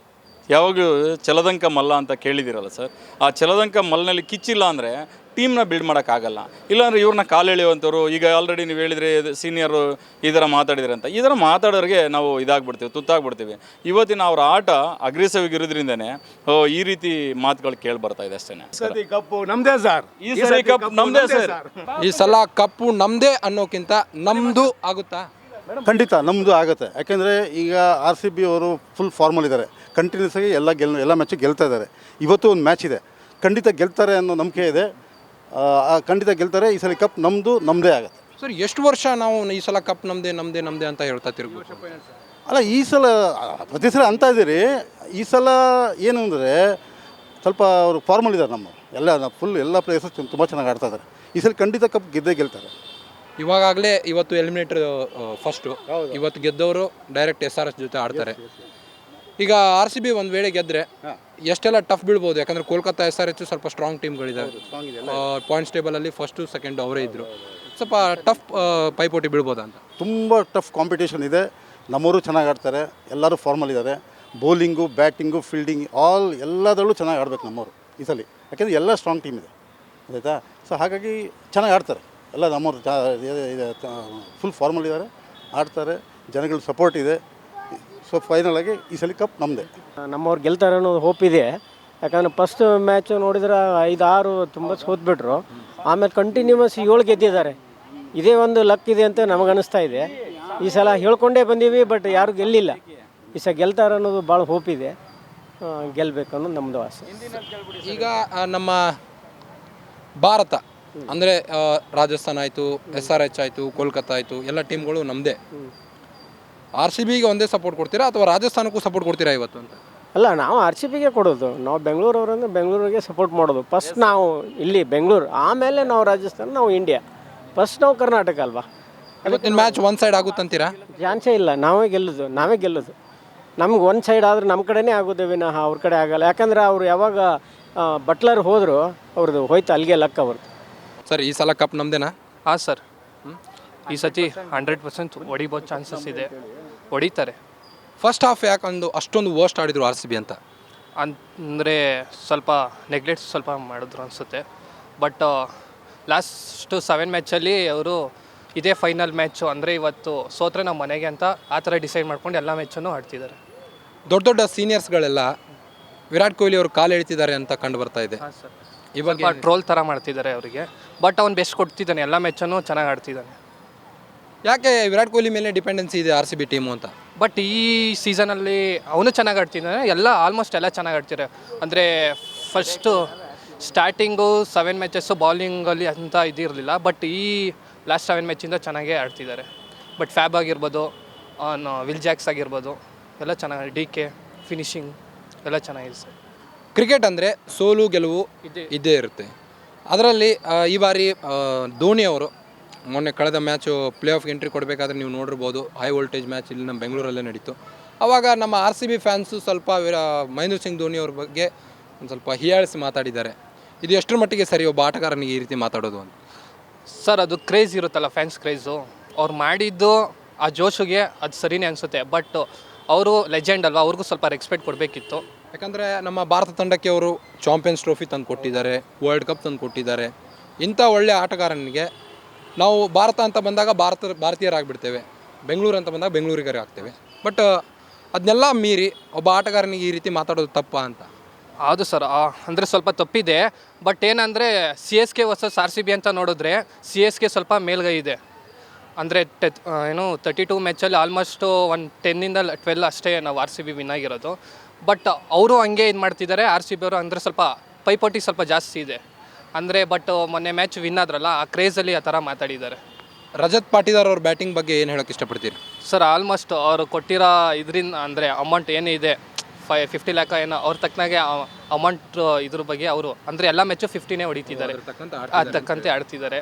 ಯಾವಾಗಲೂ ಚಲದಂಕ ಮಲ್ಲ ಅಂತ ಕೇಳಿದಿರಲ್ಲ ಸರ್. ಆ ಚಲದಂಕ ಮಲ್ಲನಲ್ಲಿ ಕಿಚ್ಚಿಲ್ಲ ಅಂದರೆ ಟೀಮ್ನ ಬಿಲ್ಡ್ ಮಾಡೋಕ್ಕಾಗಲ್ಲ. ಇಲ್ಲಾಂದರೆ ಇವ್ರನ್ನ ಕಾಲೆಳೆಯುವಂಥವ್ರು ಈಗ ಆಲ್ರೆಡಿ ನೀವು ಹೇಳಿದ್ರೆ ಸೀನಿಯರು ಈ ಥರ ಮಾತಾಡಿದ್ರೆ ಅಂತ. ಈ ಥರ ಮಾತಾಡೋರಿಗೆ ನಾವು ಇದಾಗ್ಬಿಡ್ತೀವಿ ತುತ್ತಾಗ್ಬಿಡ್ತೀವಿ. ಇವತ್ತಿನ ಅವ್ರ ಆಟ ಅಗ್ರೆಸಿವ್ ಇರೋದ್ರಿಂದನೇ ಓ ಈ ರೀತಿ ಮಾತುಗಳು ಕೇಳಿ ಬರ್ತಾ ಇದೆ ಅಷ್ಟೇ ಕಪ್ಪು ನಮ್ದೇ ಸರ್ ಈ ಸರಿ ಕಪ್ ನಮ್ದೇ ಸರ್ ಈ ಸಲ ಕಪ್ಪು ನಮ್ದೇ ಅನ್ನೋಕ್ಕಿಂತ ನಮ್ದು ಆಗುತ್ತಾ? ಖಂಡಿತ ನಮ್ಮದು ಆಗುತ್ತೆ. ಯಾಕೆಂದರೆ ಈಗ ಆರ್ ಸಿ ಬಿ ಅವರು ಫುಲ್ ಫಾರ್ಮಲ್ಲಿದ್ದಾರೆ ಕಂಟಿನ್ಯೂಸ್ ಆಗಿ ಎಲ್ಲ ಗೆಲ್ ಎಲ್ಲ ಮ್ಯಾಚು ಗೆಲ್ತಾ ಇದ್ದಾರೆ. ಇವತ್ತು ಒಂದು ಮ್ಯಾಚ್ ಇದೆ. ಖಂಡಿತ ಗೆಲ್ತಾರೆ ಅನ್ನೋ ನಂಬಿಕೆ ಇದೆ. ಖಂಡಿತ ಗೆಲ್ತಾರೆ. ಈ ಸಲ ಕಪ್ ನಮ್ಮದು ನಮ್ಮದೇ ಆಗುತ್ತೆ. ಸರ್ ಎಷ್ಟು ವರ್ಷ ನಾವು ಈ ಸಲ ಕಪ್ ನಮ್ಮದೇ ನಮ್ಮದೇ ನಮ್ಮದೇ ಅಂತ ಹೇಳ್ತಾ ತಿರುಗು ಅಲ್ಲ ಈ ಸಲ ಪ್ರತಿ ಸಲ ಅಂತ ಇದ್ದೀರಿ. ಈ ಸಲ ಏನು ಅಂದರೆ ಸ್ವಲ್ಪ ಅವರು ಫಾರ್ಮಲ್ಲಿದ್ದಾರೆ ನಮ್ಮ. ಎಲ್ಲ ಫುಲ್ ಎಲ್ಲ ಪ್ಲೇಸ್ ತುಂಬ ಚೆನ್ನಾಗಿ ಆಡ್ತಾ ಇದ್ದಾರೆ. ಈ ಸಲ ಖಂಡಿತ ಕಪ್ ಗೆದ್ದೇ ಗೆಲ್ತಾರೆ. ಇವಾಗಲೇ ಇವತ್ತು ಎಲಿಮಿನೇಟರ್ ಫಸ್ಟು ಇವತ್ತು ಗೆದ್ದವರು ಡೈರೆಕ್ಟ್ ಎಸ್ ಆರ್ ಎಸ್ ಜೊತೆ ಆಡ್ತಾರೆ. ಈಗ ಆರ್ ಸಿ ಬಿ ಒಂದು ವೇಳೆ ಗೆದ್ದರೆ ಎಷ್ಟೆಲ್ಲ ಟಫ್ ಬೀಳ್ಬೋದು? ಯಾಕಂದ್ರೆ ಕೋಲ್ಕತ್ತಾ ಎಸ್ ಆರ್ ಎಚ್ ಸ್ವಲ್ಪ ಸ್ಟ್ರಾಂಗ್ ಟೀಮ್ಗಳಿದ್ದಾರೆ ಪಾಯಿಂಟ್ಸ್ ಟೇಬಲಲ್ಲಿ ಫಸ್ಟು ಸೆಕೆಂಡ್ ಅವರೇ ಇದ್ದರು ಸ್ವಲ್ಪ ಟಫ್ ಪೈಪೋಟಿ ಬೀಳ್ಬೋದಾ ಅಂತ? ತುಂಬ ಟಫ್ ಕಾಂಪಿಟೇಷನ್ ಇದೆ. ನಮ್ಮವರು ಚೆನ್ನಾಗಿ ಆಡ್ತಾರೆ. ಎಲ್ಲರೂ ಫಾರ್ಮಲ್ಲಿದ್ದಾರೆ ಬೌಲಿಂಗು ಬ್ಯಾಟಿಂಗು ಫೀಲ್ಡಿಂಗ್ ಆಲ್ ಎಲ್ಲದರಲ್ಲೂ ಚೆನ್ನಾಗಿ ಆಡಬೇಕು ನಮ್ಮವರು ಈ ಸಲ. ಯಾಕೆಂದರೆ ಎಲ್ಲ ಸ್ಟ್ರಾಂಗ್ ಟೀಮ್ ಇದೆ. ಆಯಿತಾ? ಸೊ ಹಾಗಾಗಿ ಚೆನ್ನಾಗಿ ಆಡ್ತಾರೆ. ಎಲ್ಲ ನಮ್ಮವರು ಫುಲ್ ಫಾರ್ಮಲ್ಲಿದ್ದಾರೆ ಆಡ್ತಾರೆ. ಜನಗಳ ಸಪೋರ್ಟ್ ಇದೆ. ಸೊ ಫೈನಲ್ ಆಗಿ ಈ ಸಲ ಕಪ್ ನಮ್ಮದೇ ನಮ್ಮವ್ರು ಗೆಲ್ತಾರೆ ಅನ್ನೋದು ಹೋಪ್ ಇದೆ. ಯಾಕಂದ್ರೆ ಫಸ್ಟ್ ಮ್ಯಾಚ್ ನೋಡಿದ್ರೆ ಐದು ಆರು ತುಂಬ ಸೋತ್ಬಿಟ್ರು. ಆಮೇಲೆ ಕಂಟಿನ್ಯೂಸ್ ಏಳು ಗೆದ್ದಿದ್ದಾರೆ. ಇದೇ ಒಂದು ಲಕ್ ಇದೆ ಅಂತ ನಮಗನ್ನಿಸ್ತಾ ಇದೆ. ಈ ಸಲ ಹೇಳ್ಕೊಂಡೇ ಬಂದೀವಿ ಬಟ್ ಯಾರು ಗೆಲ್ಲಿಲ್ಲ. ಈ ಸಲ ಗೆಲ್ತಾರೆ ಅನ್ನೋದು ಭಾಳ ಹೋಪ್ ಇದೆ. ಆ, ಗೆಲ್ಬೇಕು ಅನ್ನೋದು ನಮ್ಮದು ಆಸೆ. ಈಗ ನಮ್ಮ ಭಾರತ ಅಂದರೆ ರಾಜಸ್ಥಾನ ಆಯಿತು ಎಸ್ ಆರ್ ಎಚ್ ಆಯಿತು ಕೋಲ್ಕತ್ತಾ ಆಯಿತು ಎಲ್ಲ ಟೀಮ್ಗಳು ನಮ್ಮದೇ ಆರ್ ಸಿ ಬಿಗೆ ಒಂದೇ ಸಪೋರ್ಟ್ ಕೊಡ್ತೀರಾ ಅಥವಾ ರಾಜಸ್ಥಾನಕ್ಕೂ ಸಪೋರ್ಟ್ ಕೊಡ್ತೀರಾ ಇವತ್ತು ಅಂತ? ಅಲ್ಲ ನಾವು ಆರ್ ಸಿ ಬಿಗೆ ಕೊಡೋದು. ನಾವು ಬೆಂಗಳೂರವ್ರಂದ್ರೆ ಬೆಂಗಳೂರಿಗೆ ಸಪೋರ್ಟ್ ಮಾಡೋದು. ಫಸ್ಟ್ ನಾವು ಇಲ್ಲಿ ಬೆಂಗಳೂರು ಆಮೇಲೆ ನಾವು ರಾಜಸ್ಥಾನ ನಾವು ಇಂಡಿಯಾ ಫಸ್ಟ್ ನಾವು ಕರ್ನಾಟಕ ಅಲ್ವಾ? ಇವತ್ತಿನ ಮ್ಯಾಚ್ ಒನ್ ಸೈಡ್ ಆಗುತ್ತಂತೀರಾ? ಚಾನ್ಸೇ ಇಲ್ಲ. ನಾವೇ ಗೆಲ್ಲೋದು ನಾವೇ ಗೆಲ್ಲೋದು. ನಮ್ಗೆ ಒಂದು ಸೈಡ್ ಆದ್ರೆ ನಮ್ಮ ಕಡೆನೇ ಆಗೋದು ವಿನಃ ಅವ್ರ ಕಡೆ ಆಗಲ್ಲ. ಯಾಕಂದ್ರೆ ಅವ್ರು ಯಾವಾಗ ಬಟ್ಲರ್ ಹೋದರು ಅವ್ರದ್ದು ಹೋಯ್ತು ಅಲ್ಲಿಗೆ ಲಕ್ಕ ಅವ್ರದ್ದು. ಸರ್ ಈ ಸಲ ಕಪ್ ನಮ್ದೇನಾ? ಹಾಂ ಸರ್. ಈ ಸತಿ ಹಂಡ್ರೆಡ್ ಪರ್ಸೆಂಟ್ ಹೊಡಿಬೋದು ಚಾನ್ಸಸ್ ಇದೆ. ಹೊಡಿತಾರೆ. ಫಸ್ಟ್ ಹಾಫ್ ಯಾಕೊಂದು ಅಷ್ಟೊಂದು ವರ್ಸ್ಟ್ ಆಡಿದ್ರು ಆರ್ ಸಿ ಬಿ ಅಂತ? ಅಂದರೆ ಸ್ವಲ್ಪ ನೆಗ್ಲೆಕ್ಟ್ ಸ್ವಲ್ಪ ಮಾಡಿದ್ರು ಅನಿಸುತ್ತೆ. ಬಟ್ ಲಾಸ್ಟ್ ಸೆವೆನ್ ಮ್ಯಾಚಲ್ಲಿ ಅವರು ಇದೇ ಫೈನಲ್ ಮ್ಯಾಚು ಅಂದರೆ ಇವತ್ತು ಸೋತ್ರೆ ನಮ್ಮ ಮನೆಗೆ ಅಂತ ಆ ಥರ ಡಿಸೈಡ್ ಮಾಡ್ಕೊಂಡು ಎಲ್ಲ ಮ್ಯಾಚನ್ನು ಆಡ್ತಿದ್ದಾರೆ. ದೊಡ್ಡ ದೊಡ್ಡ ಸೀನಿಯರ್ಸ್ಗಳೆಲ್ಲ ವಿರಾಟ್ ಕೊಹ್ಲಿ ಅವರು ಕಾಲು ಎಳಿತಿದ್ದಾರೆ ಅಂತ ಕಂಡು ಬರ್ತಾ ಇದೆ. ಇವಾಗ ಟ್ರೋಲ್ ಥರ ಮಾಡ್ತಿದ್ದಾರೆ ಅವರಿಗೆ. ಬಟ್ ಅವ್ನು ಬೆಸ್ಟ್ ಕೊಡ್ತಿದ್ದಾನೆ ಎಲ್ಲ ಮ್ಯಾಚನ್ನು ಚೆನ್ನಾಗಿ ಆಡ್ತಿದ್ದಾನೆ. ಯಾಕೆ ವಿರಾಟ್ ಕೊಹ್ಲಿ ಮೇಲೆ ಡಿಪೆಂಡೆನ್ಸಿ ಇದೆ ಆರ್ ಸಿ ಬಿ ಟೀಮು ಅಂತ? ಬಟ್ ಈ ಸೀಸನಲ್ಲಿ ಅವನು ಚೆನ್ನಾಗಿ ಆಡ್ತಿದ್ದಾನೆ ಎಲ್ಲ ಆಲ್ಮೋಸ್ಟ್ ಎಲ್ಲ ಚೆನ್ನಾಗಿ ಆಡ್ತಿದ್ದಾರೆ ಅಂದರೆ ಫಸ್ಟು ಸ್ಟಾರ್ಟಿಂಗು ಸೆವೆನ್ ಮ್ಯಾಚಸ್ಸು ಬೌಲಿಂಗಲ್ಲಿ ಅಂತ ಇದಿರಲಿಲ್ಲ ಬಟ್ ಈ ಲಾಸ್ಟ್ ಸೆವೆನ್ ಮ್ಯಾಚಿಂದ ಚೆನ್ನಾಗೇ ಆಡ್ತಿದ್ದಾರೆ ಬಟ್ ಫ್ಯಾಬ್ ಆಗಿರ್ಬೋದು ಆನ್ ವಿಲ್ ಜಾಕ್ಸ್ ಆಗಿರ್ಬೋದು ಎಲ್ಲ ಚೆನ್ನಾಗಿ ಡಿ ಕೆ ಫಿನಿಶಿಂಗ್ ಎಲ್ಲ ಚೆನ್ನಾಗಿದೆ ಸರ್. ಕ್ರಿಕೆಟ್ ಅಂದರೆ ಸೋಲು ಗೆಲುವು ಇದ್ದೇ ಇರುತ್ತೆ. ಅದರಲ್ಲಿ ಆ, ಈ ಬಾರಿ ಆ, ಧೋನಿ ಅವರು ಮೊನ್ನೆ ಕಳೆದ ಮ್ಯಾಚು ಪ್ಲೇ ಆಫ್ ಎಂಟ್ರಿ ಕೊಡಬೇಕಾದ್ರೆ ನೀವು ನೋಡಿರ್ಬೋದು. ಹೈ ವೋಲ್ಟೇಜ್ ಮ್ಯಾಚ್ ಇಲ್ಲಿ ನಮ್ಮ ಬೆಂಗಳೂರಲ್ಲೇ ನಡೀತು. ಆವಾಗ ನಮ್ಮ ಆರ್ ಸಿ ಬಿ ಫ್ಯಾನ್ಸು ಸ್ವಲ್ಪ ಮಹೇಂದ್ರ ಸಿಂಗ್ ಧೋನಿ ಅವ್ರ ಬಗ್ಗೆ ಒಂದು ಸ್ವಲ್ಪ ಹೀಯಾಳಿಸಿ ಮಾತಾಡಿದ್ದಾರೆ. ಇದು ಎಷ್ಟರ ಮಟ್ಟಿಗೆ ಸರಿ ಒಬ್ಬ ಆಟಗಾರನಿಗೆ ಈ ರೀತಿ ಮಾತಾಡೋದು ಅಂತ? ಸರ್ ಅದು ಕ್ರೇಜ್ ಇರುತ್ತಲ್ಲ ಫ್ಯಾನ್ಸ್ ಕ್ರೇಜು ಅವ್ರು ಮಾಡಿದ್ದು ಆ ಜೋಶಿಗೆ ಅದು ಸರಿನೇ ಅನಿಸುತ್ತೆ. ಬಟ್ ಅವರು ಲೆಜೆಂಡ್ ಅಲ್ವಾ? ಅವ್ರಿಗೂ ಸ್ವಲ್ಪ ರೆಸ್ಪೆಕ್ಟ್ ಕೊಡಬೇಕಿತ್ತು. ಯಾಕಂದರೆ ನಮ್ಮ ಭಾರತ ತಂಡಕ್ಕೆ ಅವರು ಚಾಂಪಿಯನ್ಸ್ ಟ್ರೋಫಿ ತಂದು ಕೊಟ್ಟಿದ್ದಾರೆ ವರ್ಲ್ಡ್ ಕಪ್ ತಂದು ಕೊಟ್ಟಿದ್ದಾರೆ. ಇಂಥ ಒಳ್ಳೆಯ ಆಟಗಾರನಿಗೆ ನಾವು ಭಾರತ ಅಂತ ಬಂದಾಗ ಭಾರತ ಭಾರತೀಯರಾಗಿಬಿಡ್ತೇವೆ. ಬೆಂಗಳೂರು ಅಂತ ಬಂದಾಗ ಬೆಂಗಳೂರಿಗರೇ ಆಗ್ತೇವೆ. ಬಟ್ ಅದನ್ನೆಲ್ಲ ಮೀರಿ ಒಬ್ಬ ಆಟಗಾರನಿಗೆ ಈ ರೀತಿ ಮಾತಾಡೋದು ತಪ್ಪ ಅಂತ. ಹೌದು ಸರ್ ಅಂದರೆ ಸ್ವಲ್ಪ ತಪ್ಪಿದೆ. ಬಟ್ ಏನಂದರೆ C S K versus R C B ಅಂತ ನೋಡಿದ್ರೆ ಸಿ ಎಸ್ ಕೆ ಸ್ವಲ್ಪ ಮೇಲ್ಗೈ ಇದೆ. ಅಂದರೆ ಟೆತ್ ಏನು ತರ್ಟಿ ಟು ಮ್ಯಾಚಲ್ಲಿ ಆಲ್ಮೋಸ್ಟು ಒನ್ ಟೆನ್ನಿಂದ ಟ್ವೆಲ್ ಅಷ್ಟೇ ನಾವು ಆರ್ ಸಿ ಬಿ ವಿನ್ ಆಗಿರೋದು. ಬಟ್, ಅವರು ಹಂಗೆ ಇದು ಮಾಡ್ತಿದ್ದಾರೆ ಆರ್ ಸಿ ಬಿ ಅವರು ಅಂದರೆ ಸ್ವಲ್ಪ ಪೈಪೋಟಿ ಸ್ವಲ್ಪ ಜಾಸ್ತಿ ಇದೆ. ಅಂದರೆ ಬಟ್ ಮೊನ್ನೆ ಮ್ಯಾಚ್ ವಿನ್ ಆದ್ರಲ್ಲ ಆ ಕ್ರೇಜಲ್ಲಿ ಆ ಥರ ಮಾತಾಡಿದ್ದಾರೆ. ರಜತ್ ಪಾಟಿದಾರ್ ಅವ್ರ ಬ್ಯಾಟಿಂಗ್ ಬಗ್ಗೆ ಏನು ಹೇಳೋಕೆ ಇಷ್ಟಪಡ್ತೀರಿ? ಸರ್ ಆಲ್ಮೋಸ್ಟ್ ಅವರು ಕೊಟ್ಟಿರೋ ಇದರಿಂದ ಅಂದರೆ ಅಮೌಂಟ್ ಏನಿದೆ ಫೈ ಫಿಫ್ಟಿ ಲ್ಯಾಕ್ ಏನೋ ಅವ್ರ ತಕ್ಕನಾಗೆ ಅಮೌಂಟ್ ಇದ್ರ ಬಗ್ಗೆ ಅವರು ಅಂದರೆ ಎಲ್ಲ ಮ್ಯಾಚು ಫಿಫ್ಟಿನೇ ಹೊಡಿತಿದ್ದಾರೆ. ಅದು ತಕ್ಕಂತೆ ಆಡ್ತಿದ್ದಾರೆ.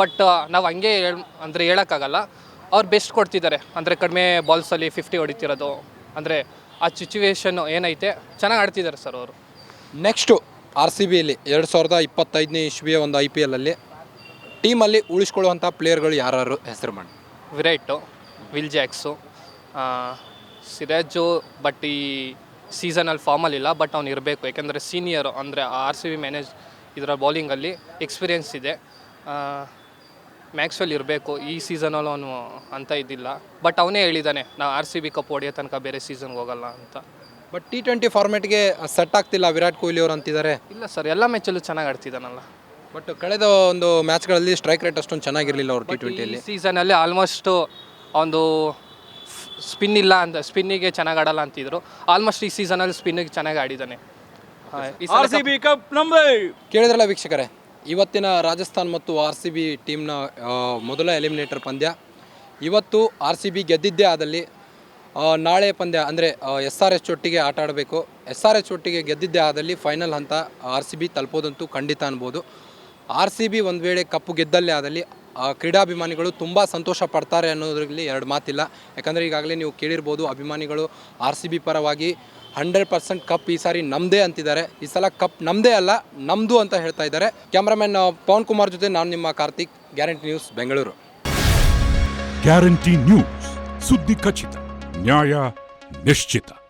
ಬಟ್ ನಾವು ಹಂಗೆ ಹೇಳ್ ಅಂದರೆ ಹೇಳೋಕ್ಕಾಗಲ್ಲ. ಅವ್ರು ಬೆಸ್ಟ್ ಕೊಡ್ತಿದ್ದಾರೆ. ಅಂದರೆ ಕಡಿಮೆ ಬಾಲ್ಸಲ್ಲಿ ಫಿಫ್ಟಿ ಹೊಡಿತಿರೋದು. ಅಂದರೆ ಆ ಸಿಚುವೇಶನ್ ಏನೈತೆ ಚೆನ್ನಾಗಿ ಆಡ್ತಿದ್ದಾರೆ ಸರ್ ಅವರು. ನೆಕ್ಸ್ಟು ಆರ್ ಸಿ ಬಿಯಲ್ಲಿ ಎರಡು ಸಾವಿರದ ಇಪ್ಪತ್ತೈದನೇ ಇಸ್ವಿಯ ಒಂದು ಐ ಪಿ ಎಲ್ಲಲ್ಲಿ ಟೀಮಲ್ಲಿ ಉಳಿಸ್ಕೊಳ್ಳುವಂಥ ಪ್ಲೇಯರ್ಗಳು ಯಾರು ಹೆಸರು ಮಾಡಿ? ವಿರೈಟು, ವಿಲ್ ಜಾಕ್ಸು ಸಿರಾಜು ಬಟ್ ಈ ಸೀಸನಲ್ಲಿ ಫಾರ್ಮಲ್ಲಿಲ್ಲ ಬಟ್ ಅವ್ನು ಇರಬೇಕು. ಯಾಕೆಂದರೆ ಸೀನಿಯರು, ಅಂದರೆ ಆರ್ ಸಿ ಬಿ ಮ್ಯಾನೇಜ್ ಇದರ ಬೌಲಿಂಗಲ್ಲಿ ಎಕ್ಸ್ಪೀರಿಯೆನ್ಸ್ ಇದೆ. ಮ್ಯಾಕ್ಸ್ವೆಲ್ ಇರಬೇಕು. ಈ ಸೀಸನಲ್ಲಿ ಅವನು ಅಂತ ಇದ್ದಿಲ್ಲ. ಬಟ್ ಅವನೇ ಹೇಳಿದ್ದಾನೆ ನಾವು ಆರ್ ಸಿ ಬಿ ಕಪ್ ಹೊಡೆಯೋ ತನಕ ಬೇರೆ ಸೀಸನ್ಗೆ ಹೋಗಲ್ಲ ಅಂತ. ಬಟ್ ಟಿ ಟ್ವೆಂಟಿ ಫಾರ್ಮೆಟ್ಗೆ ಸೆಟ್ ಆಗ್ತಿಲ್ಲ ವಿರಾಟ್ ಕೊಹ್ಲಿ ಅವರು ಅಂತಿದ್ದಾರೆ. ಇಲ್ಲ ಸರ್ ಎಲ್ಲ ಮ್ಯಾಚಲ್ಲೂ ಚೆನ್ನಾಗಿ ಆಡ್ತಿದ್ದಾನಲ್ಲ. ಬಟ್ ಕಳೆದ ಒಂದು ಮ್ಯಾಚ್ಗಳಲ್ಲಿ ಸ್ಟ್ರೈಕ್ ರೇಟ್ ಅಷ್ಟೊಂದು ಚೆನ್ನಾಗಿರಲಿಲ್ಲ ಅವರು ಟಿ ಟ್ವೆಂಟಿಯಲ್ಲಿ ಈ ಸೀಸನಲ್ಲಿ ಆಲ್ಮೋಸ್ಟ್ ಒಂದು ಸ್ಪಿನ್ ಇಲ್ಲ ಅಂತ ಸ್ಪಿನ್ನಿಗೆ ಚೆನ್ನಾಗಿ ಆಡಲ್ಲ ಅಂತಿದ್ರು. ಆಲ್ಮೋಸ್ಟ್ ಈ ಸೀಸನಲ್ಲಿ ಸ್ಪಿನ್ನಿಗೆ ಚೆನ್ನಾಗಿ ಆಡಿದ್ದಾನೆ. ಆರ್ ಸಿ ಬಿ ಕಪ್- ನಮ್ದೇ ಕೇಳಿದ್ರಲ್ಲ ವೀಕ್ಷಕರೇ ಇವತ್ತಿನ ರಾಜಸ್ಥಾನ್ ಮತ್ತು ಆರ್ ಸಿ ಬಿ ಟೀಮ್ನ ಮೊದಲ ಎಲಿಮಿನೇಟರ್ ಪಂದ್ಯ. ಇವತ್ತು ಆರ್ ಸಿ ಬಿ ಗೆದ್ದಿದ್ದೇ ಆದಲ್ಲಿ ನಾಳೆ ಪಂದ್ಯ ಅಂದರೆ ಎಸ್ ಆರ್ ಎಚ್ ಒಟ್ಟಿಗೆ ಆಟ ಆಡಬೇಕು. ಎಸ್ ಆರ್ ಎಚ್ ಒಟ್ಟಿಗೆ ಗೆದ್ದಿದ್ದೇ ಆದಲ್ಲಿ ಫೈನಲ್ ಹಂತ ಆರ್ ಸಿ ಬಿ ತಲುಪೋದಂತೂ ಖಂಡಿತ ಅನ್ಬೋದು. ಆರ್ ಸಿ ಬಿ ಒಂದು ವೇಳೆ ಕಪ್ಪು ಗೆದ್ದಲ್ಲೇ ಆದಲ್ಲಿ ಕ್ರೀಡಾಭಿಮಾನಿಗಳು ತುಂಬ ಸಂತೋಷ ಪಡ್ತಾರೆ ಅನ್ನೋದ್ರಲ್ಲಿ ಎರಡು ಮಾತಿಲ್ಲ. ಯಾಕಂದರೆ ಈಗಾಗಲೇ ನೀವು ಕೇಳಿರ್ಬೋದು, ಅಭಿಮಾನಿಗಳು ಆರ್ ಸಿ ಬಿ ಪರವಾಗಿ ಹಂಡ್ರೆಡ್ ಪರ್ಸೆಂಟ್ ಕಪ್ ಈ ಸಾರಿ ನಮ್ಮದೇ ಅಂತಿದ್ದಾರೆ. ಈ ಸಲ ಕಪ್ ನಮ್ಮದೇ ಅಲ್ಲ ನಮ್ಮದು ಅಂತ ಹೇಳ್ತಾ ಇದ್ದಾರೆ. ಕ್ಯಾಮ್ರಾಮನ್ ಪವನ್ ಕುಮಾರ್ ಜೊತೆ ನಾನು ನಿಮ್ಮ Karthik, Guarantee News, Bengaluru. Guarantee News, ಸುದ್ದಿ ಖಚಿತ. Няя Нещита.